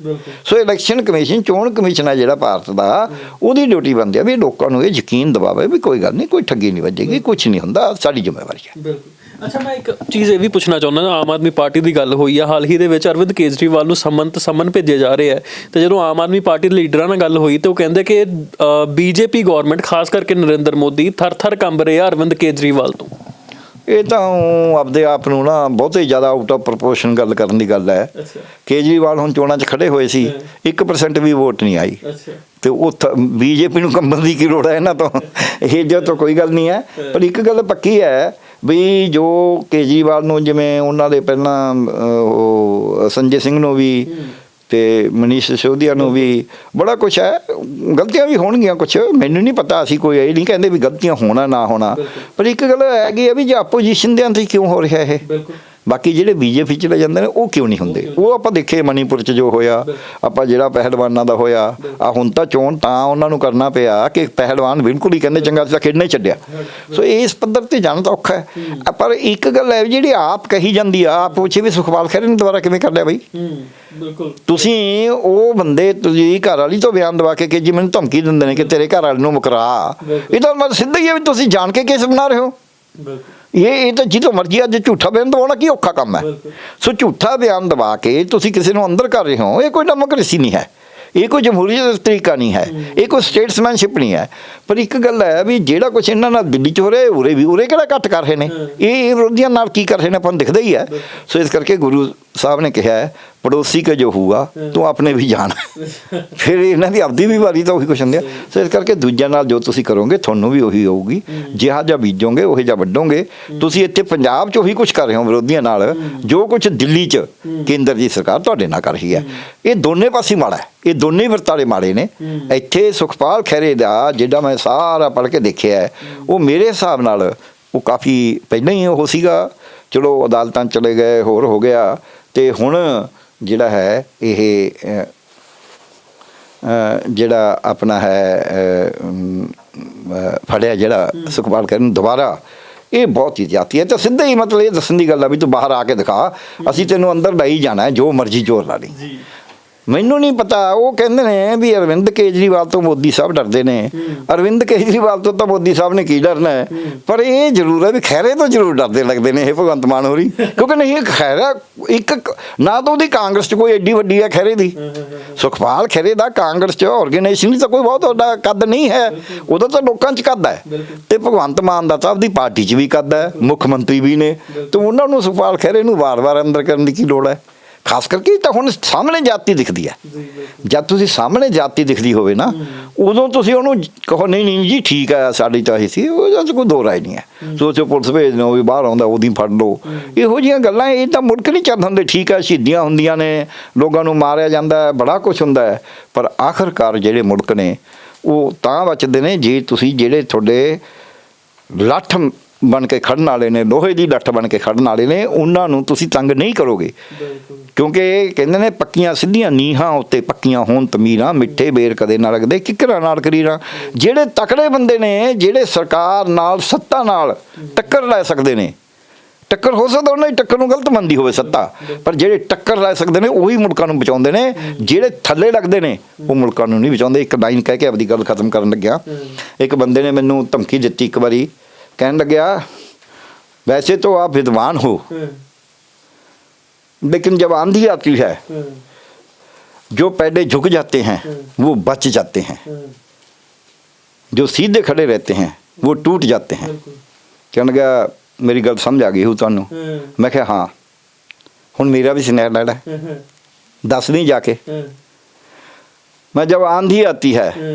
ਸੋ ਇਲੈਕਸ਼ਨ ਕਮਿਸ਼ਨ ਚੋਣ ਕਮਿਸ਼ਨ ਹੈ ਜਿਹੜਾ ਭਾਰਤ ਦਾ ਉਹਦੀ ਡਿਊਟੀ ਬਣਦੀ ਹੈ ਵੀ ਲੋਕਾਂ ਨੂੰ ਇਹ ਯਕੀਨ ਦਿਵਾਵੇ ਵੀ ਕੋਈ ਗੱਲ ਨਹੀਂ ਕੋਈ ਠੱਗੀ ਨਹੀਂ ਵੱਜੇਗੀ ਕੁਝ ਨਹੀਂ ਹੁੰਦਾ ਸਾਡੀ ਜ਼ਿੰਮੇਵਾਰੀ ਹੈ। ਬਿਲਕੁਲ। ਅੱਛਾ ਮੈਂ ਇੱਕ ਚੀਜ਼ ਇਹ ਵੀ ਪੁੱਛਣਾ ਚਾਹੁੰਦਾ ਹਾਂ ਆਮ ਆਦਮੀ ਪਾਰਟੀ ਦੀ ਗੱਲ ਹੋਈ ਆ ਹਾਲ ਹੀ ਦੇ ਵਿੱਚ ਅਰਵਿੰਦ ਕੇਜਰੀਵਾਲ ਨੂੰ ਸੰਮਨ ਤੇ ਸੰਮਨ ਭੇਜੇ ਜਾ ਰਹੇ ਆ। ਤੇ ਜਦੋਂ ਆਮ ਆਦਮੀ ਪਾਰਟੀ ਦੇ ਲੀਡਰਾਂ ਨਾਲ ਗੱਲ ਹੋਈ ਤੇ ਉਹ ਕਹਿੰਦੇ ਕਿ ਬੀਜੇਪੀ ਗਵਰਨਮੈਂਟ ਖਾਸ ਕਰਕੇ ਨਰਿੰਦਰ ਮੋਦੀ ਥਰ-ਥਰ ਕੰਬ ਰਹੇ ਆ ਅਰਵਿੰਦ ਕੇਜਰੀਵਾਲ ਤੋਂ। ਇਹ ਤਾਂ ਆਪਦੇ ਆਪ ਨੂੰ ਨਾ ਬਹੁਤੇ ਜ਼ਿਆਦਾ ਆਊਟ ਆਫ ਪ੍ਰੋਪੋਰਸ਼ਨ ਗੱਲ ਕਰਨ ਦੀ ਗੱਲ ਹੈ। ਕੇਜਰੀਵਾਲ ਹੁਣ ਚੋਣਾਂ 'ਚ ਖੜੇ ਹੋਏ ਸੀ 1% ਵੀ ਵੋਟ ਨਹੀਂ ਆਈ। ਤੇ ਉਹ ਬੀਜੇਪੀ ਨੂੰ ਕੰਬਣ ਦੀ ਕੀ ਲੋੜ ਹੈ ਇਹਨਾਂ ਤੋਂ? ਇਹ ਜੋ ਤਾਂ ਕੋਈ ਗੱਲ ਨਹੀਂ ਹੈ। ਪਰ ਇੱਕ ਗੱਲ ਪੱਕੀ ਹੈ ਵੀ ਜੋ ਕੇਜਰੀਵਾਲ ਨੂੰ ਜਿਵੇਂ ਉਹਨਾਂ ਦੇ ਪਹਿਲਾਂ ਉਹ ਸੰਜੇ ਸਿੰਘ ਨੂੰ ਵੀ ਤੇ ਮਨੀਸ਼ ਸਿਸੋਦੀਆ ਨੂੰ ਵੀ ਬੜਾ ਕੁਝ ਹੈ ਗਲਤੀਆਂ ਵੀ ਹੋਣਗੀਆਂ ਕੁਝ ਮੈਨੂੰ ਨਹੀਂ ਪਤਾ ਅਸੀਂ ਕੋਈ ਇਹ ਨਹੀਂ ਕਹਿੰਦੇ ਵੀ ਗਲਤੀਆਂ ਹੋਣਾ ਨਾ ਹੋਣਾ। ਪਰ ਇੱਕ ਗੱਲ ਹੈਗੀ ਹੈ ਵੀ ਜੇ ਆਪੋਜੀਸ਼ਨ ਦੇ ਅੰਦਰ ਕਿਉਂ ਹੋ ਰਿਹਾ ਇਹ? ਬਿਲਕੁਲ। ਬਾਕੀ ਜਿਹੜੇ ਬੀਜੇਪੀ ਚ ਲੈ ਜਾਂਦੇ ਨੇ ਉਹ ਕਿਉਂ ਨਹੀਂ ਹੁੰਦੇ? ਉਹ ਆਪਾਂ ਦੇਖੇ ਮਣੀਪੁਰ ਚ ਜੋ ਹੋਇਆ ਆਪਾਂ ਜਿਹੜਾ ਪਹਿਲਵਾਨਾਂ ਦਾ ਹੋਇਆ ਆ ਹੁਣ ਤਾਂ ਚੋਣ ਤਾਂ ਉਹਨਾਂ ਨੂੰ ਕਰਨਾ ਪਿਆ ਕਿ ਪਹਿਲਵਾਨ ਬਿਲਕੁਲ ਹੀ ਕਹਿੰਦੇ ਚੰਗਾ ਸੀ ਖੇਡਣਾ ਹੀ ਛੱਡਿਆ। ਸੋ ਇਸ ਪੱਧਰ ਤੇ ਜਾਣਾ ਤਾਂ ਔਖਾ ਹੈ। ਪਰ ਇੱਕ ਗੱਲ ਹੈ ਜਿਹੜੀ ਆਪ ਕਹੀ ਜਾਂਦੀ ਆ ਆਪ ਪੁੱਛੇ ਵੀ ਸੁਖਪਾਲ ਖਹਿਰੇ ਨੇ ਦੁਬਾਰਾ ਕਿਵੇਂ ਕਰ ਲਿਆ ਬਈ? ਬਿਲਕੁਲ। ਤੁਸੀਂ ਉਹ ਬੰਦੇ ਤੁਸੀਂ ਘਰ ਵਾਲੀ ਤੋਂ ਬਿਆਨ ਦਵਾ ਕੇ ਕਿ ਜੀ ਮੈਨੂੰ ਧਮਕੀ ਦਿੰਦੇ ਨੇ ਕਿ ਤੇਰੇ ਘਰ ਵਾਲੇ ਨੂੰ ਮੁਕਰਾ। ਇਹ ਤਾਂ ਮਤਲਬ ਸਿੱਧਾ ਹੀ ਹੈ ਵੀ ਤੁਸੀਂ ਜਾਣ ਕੇ ਕੇਸ ਬਣਾ ਰਹੇ ਹੋ। ਬਿਲਕੁਲ। ਇਹ ਇਹ ਤਾਂ ਜਿੱਦੋਂ ਮਰਜ਼ੀ ਅੱਜ ਝੂਠਾ ਬਿਆਨ ਦਵਾਉਣਾ ਕੀ ਔਖਾ ਕੰਮ ਹੈ। ਸੋ ਝੂਠਾ ਬਿਆਨ ਦਵਾ ਕੇ ਤੁਸੀਂ ਕਿਸੇ ਨੂੰ ਅੰਦਰ ਕਰ ਰਹੇ ਹੋ ਇਹ ਕੋਈ ਡੈਮੋਕ੍ਰੇਸੀ ਨਹੀਂ ਹੈ। ਇਹ ਕੋਈ ਜਮਹੂਰੀਅਤ ਦਾ ਤਰੀਕਾ ਨਹੀਂ ਹੈ। ਇਹ ਕੋਈ ਸਟੇਟਸਮੈਨਸ਼ਿਪ ਨਹੀਂ ਹੈ। ਪਰ ਇੱਕ ਗੱਲ ਹੈ ਵੀ ਜਿਹੜਾ ਕੁਝ ਇਹਨਾਂ ਨਾਲ ਦਿੱਲੀ 'ਚ ਹੋ ਰਿਹਾ ਉਰੇ ਵੀ ਉਰੇ ਕਿਹੜਾ ਘੱਟ ਕਰ ਰਹੇ ਨੇ? ਇਹ ਇਹ ਵਿਰੋਧੀਆਂ ਨਾਲ ਕੀ ਕਰ ਰਹੇ ਨੇ ਆਪਾਂ ਨੂੰ ਦਿਖਦਾ ਹੀ ਹੈ। ਸੋ ਇਸ ਕਰਕੇ ਗੁਰੂ ਸਾਹਿਬ ਨੇ ਕਿਹਾ ਪੜੋਸੀ ਕੇ ਜੋ ਹੁਆ ਤੂੰ ਆਪਣੇ ਵੀ ਜਾਣ। ਫਿਰ ਇਹਨਾਂ ਦੀ ਆਪਦੀ ਵੀ ਵਾਰੀ ਤਾਂ ਉਹੀ ਕੁਛ ਹੁੰਦੀ ਆ। ਸੋ ਇਸ ਕਰਕੇ ਦੂਜਿਆਂ ਨਾਲ ਜੋ ਤੁਸੀਂ ਕਰੋਗੇ ਤੁਹਾਨੂੰ ਵੀ ਉਹੀ ਹੋਊਗੀ। ਜਿਹਾ ਜਿਹਾ ਬੀਜੋਗੇ ਉਹੀ ਜਿਹਾ ਵੱਢੋਗੇ। ਤੁਸੀਂ ਇੱਥੇ ਪੰਜਾਬ 'ਚ ਉਹੀ ਕੁਛ ਕਰ ਰਹੇ ਹੋ ਵਿਰੋਧੀਆਂ ਨਾਲ। ਜੋ ਕੁਛ ਦਿੱਲੀ 'ਚ ਕੇਂਦਰ ਦੀ ਸਰਕਾਰ ਤੁਹਾਡੇ ਨਾਲ ਕਰ ਰਹੀ ਹੈ। ਇਹ ਦੋਨੇ ਪਾਸੇ ਮਾੜਾ ਹੈ। ਇਹ ਦੋਨੇ ਵਰਤਾਰੇ ਮਾੜੇ ਨੇ। ਇੱਥੇ ਸੁਖਪਾਲ ਖਹਿਰੇ ਦਾ ਜਿਹੜਾ ਮੈਂ ਸਾਰਾ ਪੜ੍ਹ ਕੇ ਦੇਖਿਆ ਉਹ ਮੇਰੇ ਹਿਸਾਬ ਨਾਲ ਉਹ ਕਾਫੀ ਪਹਿਲਾਂ ਹੀ ਉਹ ਸੀਗਾ। ਚਲੋ ਅਦਾਲਤਾਂ ਚਲੇ ਗਏ ਹੋਰ ਹੋ ਗਿਆ। ਤੇ ਹੁਣ ਜਿਹੜਾ ਹੈ ਇਹ ਜਿਹੜਾ ਆਪਣਾ ਹੈ ਫੜਿਆ ਜਿਹੜਾ ਸੁਖਪਾਲ ਕਰਨ ਦੁਬਾਰਾ ਇਹ ਬਹੁਤ ਹੀ ਜਾਤੀ ਹੈ। ਤਾਂ ਸਿੱਧਾ ਹੀ ਮਤਲਬ ਇਹ ਦੱਸਣ ਦੀ ਗੱਲ ਆ ਵੀ ਤੂੰ ਬਾਹਰ ਆ ਕੇ ਦਿਖਾ ਅਸੀਂ ਤੈਨੂੰ ਅੰਦਰ ਲਈ ਜਾਣਾ ਹੈ ਜੋ ਮਰਜ਼ੀ ਜ਼ੋਰ ਲਾ ਲਈ। ਜੀ। ਮੈਨੂੰ ਨਹੀਂ ਪਤਾ। ਉਹ ਕਹਿੰਦੇ ਨੇ ਵੀ ਅਰਵਿੰਦ ਕੇਜਰੀਵਾਲ ਤੋਂ ਮੋਦੀ ਸਾਹਿਬ ਡਰਦੇ ਨੇ। ਅਰਵਿੰਦ ਕੇਜਰੀਵਾਲ ਤੋਂ ਤਾਂ ਮੋਦੀ ਸਾਹਿਬ ਨੇ ਕੀ ਡਰਨਾ ਹੈ? ਪਰ ਇਹ ਜ਼ਰੂਰ ਹੈ ਵੀ ਖੈਰੇ ਤੋਂ ਜ਼ਰੂਰ ਡਰਦੇ ਲੱਗਦੇ ਨੇ ਇਹ ਭਗਵੰਤ ਮਾਨ ਹੋਰੀ। ਕਿਉਂਕਿ ਨਹੀਂ ਇਹ ਖੈਰਾ ਇੱਕ ਨਾ ਤਾਂ ਉਹਦੀ ਕਾਂਗਰਸ 'ਚ ਕੋਈ ਐਡੀ ਵੱਡੀ ਹੈ ਖੈਰੇ ਦੀ। ਸੁਖਪਾਲ ਖੈਰੇ ਦਾ ਕਾਂਗਰਸ 'ਚ ਆਰਗੇਨਾਈਜੇਸ਼ਨ ਤਾਂ ਕੋਈ ਬਹੁਤ ਵੱਡਾ ਕੱਦ ਨਹੀਂ ਹੈ। ਉਹਦਾ ਤਾਂ ਲੋਕਾਂ 'ਚ ਕੱਦ ਹੈ। ਤੇ ਭਗਵੰਤ ਮਾਨ ਦਾ ਤਾਂ ਆਪਦੀ ਪਾਰਟੀ 'ਚ ਵੀ ਕੱਦ ਹੈ। ਮੁੱਖ ਮੰਤਰੀ ਵੀ ਨੇ। ਤੇ ਉਹਨਾਂ ਨੂੰ ਸੁਖਪਾਲ ਖੈਰੇ ਨੂੰ ਵਾਰ-ਵਾਰ ਅੰਦਰ ਕਰਨ ਦੀ ਕੀ ਲੋੜ ਹੈ? ਖਾਸ ਕਰਕੇ ਤਾਂ ਹੁਣ ਸਾਹਮਣੇ ਜਾਤੀ ਦਿਖਦੀ ਹੈ। ਜਦ ਤੁਸੀਂ ਸਾਹਮਣੇ ਜਾਤੀ ਦਿਖਦੀ ਹੋਵੇ ਨਾ ਉਦੋਂ ਤੁਸੀਂ ਉਹਨੂੰ ਕਹੋ ਨਹੀਂ ਨਹੀਂ ਜੀ ਠੀਕ ਆ ਸਾਡੀ ਤਾਂ ਇਹ ਸੀ ਉਹਦਾ ਤਾਂ ਕੋਈ ਦੋ ਰਾਏ ਨਹੀਂ ਹੈ। ਸੋਚੋ ਪੁਲਿਸ ਭੇਜ ਦਿਓ ਵੀ ਬਾਹਰ ਆਉਂਦਾ ਉਹਦੀ ਫੜ ਲਓ। ਇਹੋ ਜਿਹੀਆਂ ਗੱਲਾਂ ਇਹ ਤਾਂ ਮੁੜਕ ਨਹੀਂ ਚੱਲ ਹੁੰਦੇ ਠੀਕ ਆ ਸ਼ਹੀਦੀਆਂ ਹੁੰਦੀਆਂ ਨੇ ਲੋਕਾਂ ਨੂੰ ਮਾਰਿਆ ਜਾਂਦਾ ਹੈ ਬੜਾ ਕੁਝ ਹੁੰਦਾ ਹੈ। ਪਰ ਆਖਰਕਾਰ ਜਿਹੜੇ ਮੁਲਕ ਨੇ ਉਹ ਤਾਂ ਬਚਦੇ ਨੇ ਜੇ ਤੁਸੀਂ ਜਿਹੜੇ ਤੁਹਾਡੇ ਲੱਠ ਬਣ ਕੇ ਖੜਨ ਵਾਲੇ ਨੇ ਲੋਹੇ ਦੀ ਲੱਠ ਬਣ ਕੇ ਖੜਨ ਵਾਲੇ ਨੇ ਉਹਨਾਂ ਨੂੰ ਤੁਸੀਂ ਤੰਗ ਨਹੀਂ ਕਰੋਗੇ। ਕਿਉਂਕਿ ਇਹ ਕਹਿੰਦੇ ਨੇ ਪੱਕੀਆਂ ਸਿੱਧੀਆਂ ਨੀਹਾਂ ਉੱਤੇ ਪੱਕੀਆਂ ਹੋਣ ਤਮੀਰਾਂ ਮਿੱਠੇ ਬੇਰ ਕਦੇ ਨਾ ਲੱਗਦੇ ਕਿਕਰਾਂ ਨਾਲ ਕਰੀਰਾਂ। ਜਿਹੜੇ ਤਕੜੇ ਬੰਦੇ ਨੇ ਜਿਹੜੇ ਸਰਕਾਰ ਨਾਲ ਸੱਤਾ ਨਾਲ ਟੱਕਰ ਲੈ ਸਕਦੇ ਨੇ। ਟੱਕਰ ਹੋ ਸਕਦਾ ਉਹਨਾਂ ਦੀ ਟੱਕਰ ਨੂੰ ਗਲਤ ਮੰਨਦੀ ਹੋਵੇ ਸੱਤਾ ਪਰ ਜਿਹੜੇ ਟੱਕਰ ਲੈ ਸਕਦੇ ਨੇ ਉਹੀ ਮੁਲਕਾਂ ਨੂੰ ਬਚਾਉਂਦੇ ਨੇ। ਜਿਹੜੇ ਥੱਲੇ ਲੱਗਦੇ ਨੇ ਉਹ ਮੁਲਕਾਂ ਨੂੰ ਨਹੀਂ ਬਚਾਉਂਦੇ। ਇੱਕ ਲਾਈਨ ਕਹਿ ਕੇ ਆਪਦੀ ਗੱਲ ਖਤਮ ਕਰਨ ਲੱਗਿਆ। ਇੱਕ ਬੰਦੇ ਨੇ ਮੈਨੂੰ ਧਮਕੀ ਦਿੱਤੀ ਇੱਕ ਵਾਰੀ। ਕਹਿਣ ਲੱਗਿਆ ਵੈਸੇ ਤਾਂ ਆਪ ਵਿਦਵਾਨ ਹੋ ਹੂੰ लेकिन जब आंधी आती है ਹੂੰ जो पैडे झुक जाते हैं वो बच जाते हैं ਹੂੰ जो सीधे खड़े रहते हैं वो टूट जाते हैं ਬਿਲਕੁਲ कहने लगा मेरी गल समझ आ गई हूँ ਤੁਹਾਨੂੰ ਹੂੰ ਮੈਂ ਕਿਹਾ ਹਾਂ ਹੁਣ ਮੇਰਾ ਵੀ ਸਨੈਰ ਲੈਣਾ ਹੈ। ਹੂੰ ਦੱਸ नहीं जाके ਹੂੰ मैं जब आंधी आती है ਹੂੰ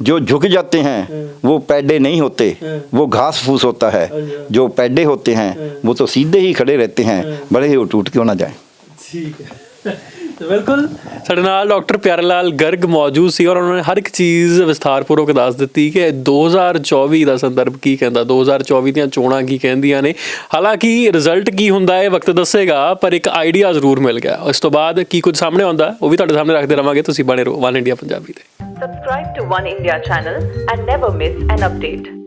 जो झुक जाते हैं हाँ। वो पैडे नहीं होते। हाँ। वो घास फूस होता है। हाँ जो पैडे होते हैं वो तो सीधे ही खड़े रहते हैं बड़े ही उठ उठ क्यों ना जाए। ठीक है। ਬਿਲਕੁਲ। ਸਾਡੇ ਨਾਲ ਡਾਕਟਰ ਪਿਆਰਾ ਲਾਲ ਗਰਗ ਮੌਜੂਦ ਸੀ ਔਰ ਉਹਨਾਂ ਨੇ ਹਰ ਇੱਕ ਚੀਜ਼ ਵਿਸਥਾਰਪੂਰਵਕ ਦੱਸ ਦਿੱਤੀ ਕਿ 2024 ਦਾ ਸੰਦਰਭ ਕੀ ਕਹਿੰਦਾ 2024 ਦੀਆਂ ਚੋਣਾਂ ਕੀ ਕਹਿੰਦੀਆਂ ਨੇ। ਹਾਲਾਂਕਿ ਰਿਜ਼ਲਟ ਕੀ ਹੁੰਦਾ ਹੈ ਵਕਤ ਦੱਸੇਗਾ, ਪਰ ਇੱਕ ਆਈਡੀਆ ਜ਼ਰੂਰ ਮਿਲ ਗਿਆ। ਉਸ ਤੋਂ ਬਾਅਦ ਕੀ ਕੁਝ ਸਾਹਮਣੇ ਆਉਂਦਾ, ਉਹ ਵੀ ਤੁਹਾਡੇ ਸਾਹਮਣੇ ਰੱਖਦੇ ਰਵਾਂਗੇ, ਤੁਸੀਂ ਬਣੇ ਰਹੋ ਵਨ ਇੰਡੀਆ ਪੰਜਾਬੀ ਤੇ। Subscribe to One India channel and never miss an update.